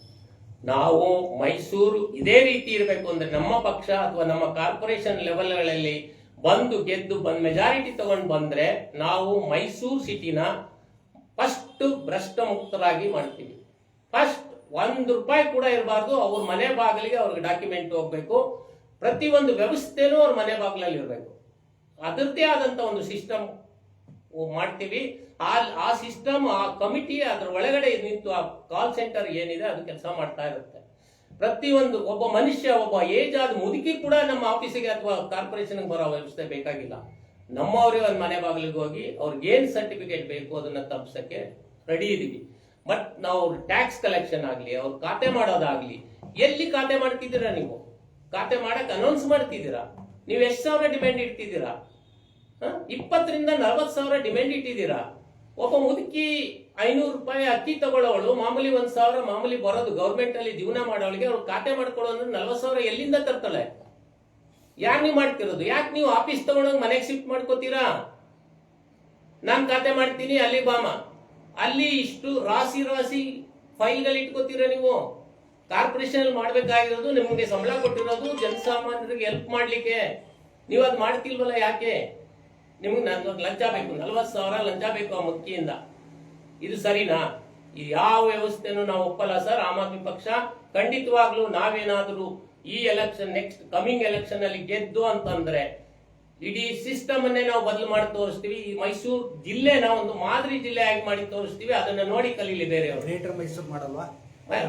ನಾವು ಮೈಸೂರು ಇದೇ ರೀತಿ ಇರಬೇಕು ಅಂದ್ರೆ ನಮ್ಮ ಪಕ್ಷ ಅಥವಾ ನಮ್ಮ ಕಾರ್ಪೊರೇಷನ್ ಲೆವೆಲ್ಗಳಲ್ಲಿ ಬಂದು ಗೆದ್ದು ಬಂದ್ ಮೆಜಾರಿಟಿ ತಗೊಂಡು ಬಂದ್ರೆ ನಾವು ಮೈಸೂರು ಸಿಟಿನ ಫಸ್ಟ್ ಭ್ರಷ್ಟ ಮುಕ್ತರಾಗಿ ಮಾಡ್ತೀವಿ. ಫಸ್ಟ್ ಒಂದು ರೂಪಾಯಿ ಕೂಡ ಇರಬಾರ್ದು. ಅವ್ರ ಮನೆ ಬಾಗಿಲಿಗೆ ಅವ್ರಿಗೆ ಡಾಕ್ಯುಮೆಂಟ್ ಹೋಗ್ಬೇಕು ಪ್ರತಿಯೊಂದು ವ್ಯವಸ್ಥೆನೂ ಅವ್ರ ಮನೆ ಬಾಗಿಲಲ್ಲಿ ಇರಬೇಕು. ಅದರದ್ದೇ ಆದಂತ ಒಂದು ಸಿಸ್ಟಮ್ ಮಾಡ್ತೀವಿ. ಆ ಆ ಸಿಸ್ಟಮ್ ಆ ಕಮಿಟಿ ಅದ್ರ ಒಳಗಡೆ ನಿಂತು ಆ ಕಾಲ್ ಸೆಂಟರ್ ಏನಿದೆ ಅದು ಕೆಲಸ ಮಾಡ್ತಾ ಇರುತ್ತೆ. ಪ್ರತಿಯೊಂದು ಒಬ್ಬ ಮನುಷ್ಯ, ಒಬ್ಬ ಏಜ್ ಆದ ಮುದುಕಿ ಕೂಡ ನಮ್ಮ ಆಫೀಸಿಗೆ ಅಥವಾ ಕಾರ್ಪೊರೇಷನ್ ಬರೋ ವ್ಯವಸ್ಥೆ ಬೇಕಾಗಿಲ್ಲ. ನಮ್ಮವರೇ ಒಂದು ಮನೆ ಬಾಗಿಲಿಗೆ ಹೋಗಿ ಅವ್ರಿಗೆ ಏನು ಸರ್ಟಿಫಿಕೇಟ್ ಬೇಕು ಅದನ್ನ ತಪ್ಪಿಸಕ್ಕೆ ರೆಡಿ ಇದೀವಿ. ಬಟ್ ನಾವು ಟ್ಯಾಕ್ಸ್ ಕಲೆಕ್ಷನ್ ಆಗಲಿ, ಅವ್ರ ಖಾತೆ ಮಾಡೋದಾಗ್ಲಿ, ಎಲ್ಲಿ ಖಾತೆ ಮಾಡ್ತಿದ್ದೀರಾ ನೀವು? ಖಾತೆ ಮಾಡಕ್ ಅನೌನ್ಸ್ ಮಾಡ್ತಿದ್ದೀರಾ? ನೀವು ಎಷ್ಟು ಸಾವಿರ ಡಿಮ್ಯಾಂಡ್ ಇಡ್ತಿದ್ದೀರಾ? ಇಪ್ಪತ್ತರಿಂದ ನಲವತ್ತು ಸಾವಿರ ಡಿಮ್ಯಾಂಡ್ ಇಟ್ಟಿದ್ದೀರಾ? ಒಬ್ಬ ಮುದುಕಿ ಐನೂರು ರೂಪಾಯಿ ಅಕ್ಕಿ ತಗೊಳ್ಳೋಳು ಮಾಮೂಲಿ ಒಂದ್ ಸಾವಿರ ಮಾಮೂಲಿ ಬರೋದು ಗೌರ್ಮೆಂಟ್ ಅಲ್ಲಿ ಜೀವನ ಮಾಡೋಳಿಗೆ ಅವ್ರು ಖಾತೆ ಮಾಡ್ಕೊಳ್ಳೋ ಅಂದ್ರೆ ನಲ್ವತ್ತು ಸಾವಿರ ಎಲ್ಲಿಂದ ತರ್ತಾಳೆ? ಯಾರು ನೀವು ಮಾಡ್ತಿರೋದು? ಯಾಕೆ ನೀವು ಆಫೀಸ್ ತಗೊಂಡೋಗಿ ಮನೆಗೆ ಶಿಫ್ಟ್ ಮಾಡ್ಕೋತೀರಾ? ನಾನು ಖಾತೆ ಮಾಡ್ತೀನಿ, ಅಲ್ಲಿ ಬಾಮ. ಅಲ್ಲಿ ಇಷ್ಟು ರಾಶಿ ರಾಶಿ ಫೈಲ್ಗಳು ಇಟ್ಕೋತೀರ ನೀವು? ಕಾರ್ಪೊರೇಷನ್ ಮಾಡ್ಬೇಕಾಗಿರೋದು ನಿಮಗೆ ಸಂಬಳ ಕೊಟ್ಟಿರೋದು ಜನಸಾಮಾನ್ಯರಿಗೆ ಹೆಲ್ಪ್ ಮಾಡ್ಲಿಕ್ಕೆ. ನೀವು ಅದ್ ಮಾಡ್ತಿಲ್ವಲ್ಲ ಯಾಕೆ? ನಿಮ್ಗೆ ನನ್ನ ಲಂಚ ಬೇಕು, ನಲ್ವತ್ತು ಸಾವಿರ ಲಂಚ ಬೇಕು ಆ ಮಕ್ಕಿಯಿಂದ. ಇದು ಸರಿನಾ? ಯಾವ ವ್ಯವಸ್ಥೆನೂ ನಾವು ಒಪ್ಪಲ್ಲ ಸರ್? ಆಮ್ ಆದ್ಮಿ ಪಕ್ಷ ಖಂಡಿತವಾಗ್ಲೂ ನಾವೇನಾದರೂ ಈ ಎಲೆಕ್ಷನ್ ನೆಕ್ಸ್ಟ್ ಕಮಿಂಗ್ ಎಲೆಕ್ಷನ್ ಅಲ್ಲಿ ಗೆದ್ದು ಅಂತಂದ್ರೆ ಇಡೀ ಸಿಸ್ಟಮ್ ಅನ್ನೇ ನಾವು ಬದಲು ಮಾಡಿ ತೋರಿಸ್ತೀವಿ. ಈ ಮೈಸೂರು ಜಿಲ್ಲೆನ ಒಂದು ಮಾದರಿ ಜಿಲ್ಲೆ ಆಗಿ ಮಾಡಿ ತೋರಿಸ್ತೀವಿ. ಅದನ್ನ ನೋಡಿ ಕಲೀಲಿ ಬೇರೆ ಗ್ರೇಟರ್ ಮೈಸೂರು ಮಾಡಲ್ವಾ?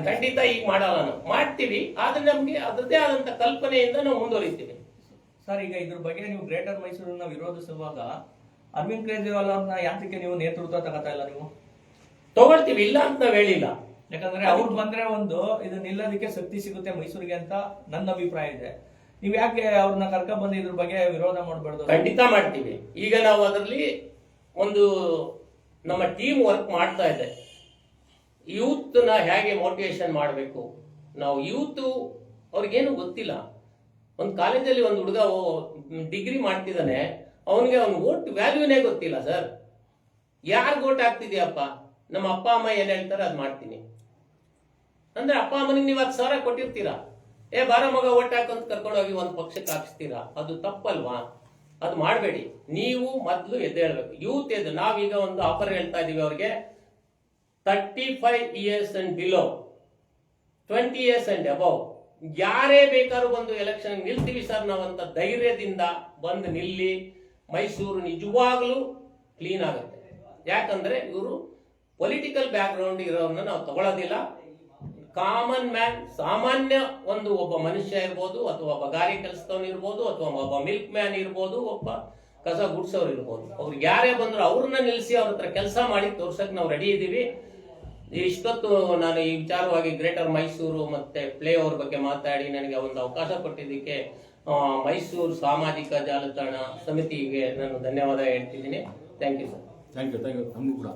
ಖಂಡಿತ ಈಗ ಮಾಡಲ್ಲ ನಾವು ಮಾಡ್ತೀವಿ. ಆದ್ರೆ ನಮ್ಗೆ ಅದರದೇ ಆದಂತ ಕಲ್ಪನೆಯಿಂದ ನಾವು ಮುಂದುವರಿತೀವಿ ಸರ್ ಈಗ ಇದ್ರ ಬಗ್ಗೆ ನೀವು ಗ್ರೇಟರ್ ಮೈಸೂರನ್ನ ವಿರೋಧಿಸುವಾಗ ಅರವಿಂದ್ ಕೇಜ್ರಿವಾಲ್ ಅವ್ರನ್ನ ಯಾತಕ್ಕೆ ನೀವು ನೇತೃತ್ವ ತಗೋತಾ ಇಲ್ಲ ನೀವು? ತಗೊಳ್ತೀವಿ. ಇಲ್ಲ ಅಂತ ನಾವ್ ಹೇಳಿಲ್ಲ. ಯಾಕಂದ್ರೆ ಅವ್ರು ಬಂದ್ರೆ ಒಂದು ಇದನ್ನ ನಿಲ್ಲೋದಕ್ಕೆ ಶಕ್ತಿ ಸಿಗುತ್ತೆ ಮೈಸೂರಿಗೆ ಅಂತ ನನ್ನ ಅಭಿಪ್ರಾಯ ಇದೆ. ನೀವ್ ಯಾಕೆ ಅವ್ರನ್ನ ಕರ್ಕ ಬಂದು ಇದ್ರ ಬಗ್ಗೆ ವಿರೋಧ ಮಾಡಬಾರ್ದು? ಖಂಡಿತ ಮಾಡ್ತೀವಿ. ಈಗ ನಾವು ಅದರಲ್ಲಿ ಒಂದು ನಮ್ಮ ಟೀಮ್ ವರ್ಕ್ ಮಾಡ್ತಾ ಇದೆ. ಯೂತ್ನ ಹೇಗೆ ಮೋಟಿವೇಶನ್ ಮಾಡಬೇಕು? ನಾವು ಯೂತ್ ಅವ್ರಿಗೇನು ಗೊತ್ತಿಲ್ಲ. ಒಂದು ಕಾಲೇಜಲ್ಲಿ ಒಂದು ಹುಡುಗ ಡಿಗ್ರಿ ಮಾಡ್ತಿದ್ದಾನೆ ಅವನಿಗೆ ಅವ್ನ ಓಟ್ ವ್ಯಾಲ್ಯೂನೇ ಗೊತ್ತಿಲ್ಲ ಸರ್ ಯಾರು ಓಟ್ ಹಾಕ್ತಿದ್ಯಪ್ಪ? ನಮ್ಮ ಅಪ್ಪ, ಅಮ್ಮ ಏನ್ ಹೇಳ್ತಾರೆ ಅದು ಮಾಡ್ತೀನಿ. ಅಂದ್ರೆ ಅಪ್ಪ, ಅಮ್ಮನಿಗೆ ನೀವು ಹತ್ತು ಸಾವಿರ ಕೊಟ್ಟಿರ್ತೀರಾ? ಏ, ಬಾರ ಮಗ ಓಟ್ ಕರ್ಕೊಂಡು ಹೋಗಿ ಒಂದು ಪಕ್ಷಕ್ಕೆ ಹಾಕಿಸ್ತೀರಾ ಅದು ತಪ್ಪಲ್ವಾ? ಅದು ಮಾಡಬೇಡಿ. ನೀವು ಮೊದಲು ಎದ್ದೇಳ್ಬೇಕು ಯೂತ್ ಎದ್ದು, ನಾವೀಗ ಒಂದು ಆಫರ್ ಹೇಳ್ತಾ ಇದೀವಿ ಅವ್ರಿಗೆ. Thirty five years and below twenty years and above ಯಾರೇ ಬೇಕಾದ್ರೂ ಬಂದು ಎಲೆಕ್ಷನ್ ನಿಲ್ತೀವಿ ಸರ್ ನಾವಂತ ಧೈರ್ಯದಿಂದ ಬಂದು ನಿಲ್ಲಿ ಮೈಸೂರು ನಿಜವಾಗ್ಲೂ ಕ್ಲೀನ್ ಆಗುತ್ತೆ. ಯಾಕಂದ್ರೆ ಇವರು ಪೊಲಿಟಿಕಲ್ ಬ್ಯಾಕ್ ಗ್ರೌಂಡ್ ಇರೋರನ್ನ ನಾವು ತಗೊಳ್ಳೋದಿಲ್ಲ ಕಾಮನ್ ಮ್ಯಾನ್, ಸಾಮಾನ್ಯ ಒಂದು ಒಬ್ಬ ಮನುಷ್ಯ ಇರ್ಬೋದು, ಅಥವಾ ಒಬ್ಬ ಗಾರಿ ಕೆಲಸದವನು ಇರ್ಬೋದು, ಅಥವಾ ಒಬ್ಬ ಮಿಲ್ಕ್ ಮ್ಯಾನ್ ಇರ್ಬೋದು, ಒಬ್ಬ ಕಸ ಗುಡ್ಸೋರು ಇರ್ಬೋದು. ಅವ್ರು ಯಾರೇ ಬಂದ್ರು ಅವ್ರನ್ನ ನಿಲ್ಲಿಸಿ ಅವ್ರ ಹತ್ರ ಕೆಲಸ ಮಾಡಿ ತೋರ್ಸಕ್ ನಾವು ರೆಡಿ ಇದ್ದೀವಿ ಇಷ್ಟೊತ್ತು ನಾನು ಈ ವಿಚಾರವಾಗಿ ಗ್ರೇಟರ್ ಮೈಸೂರು ಮತ್ತೆ ಪ್ಲೇ ಓವರ್ ಬಗ್ಗೆ ಮಾತಾಡಿ ನನಗೆ ಒಂದು ಅವಕಾಶ ಕೊಟ್ಟಿದ್ದಕ್ಕೆ ಮೈಸೂರು ಸಾಮಾಜಿಕ ಜಾಲತಾಣ ಸಮಿತಿಗೆ ನಾನು ಧನ್ಯವಾದ ಹೇಳ್ತಿದ್ದೀನಿ. Thank you sir thank you thank you ನಮಗೂ ಕೂಡ.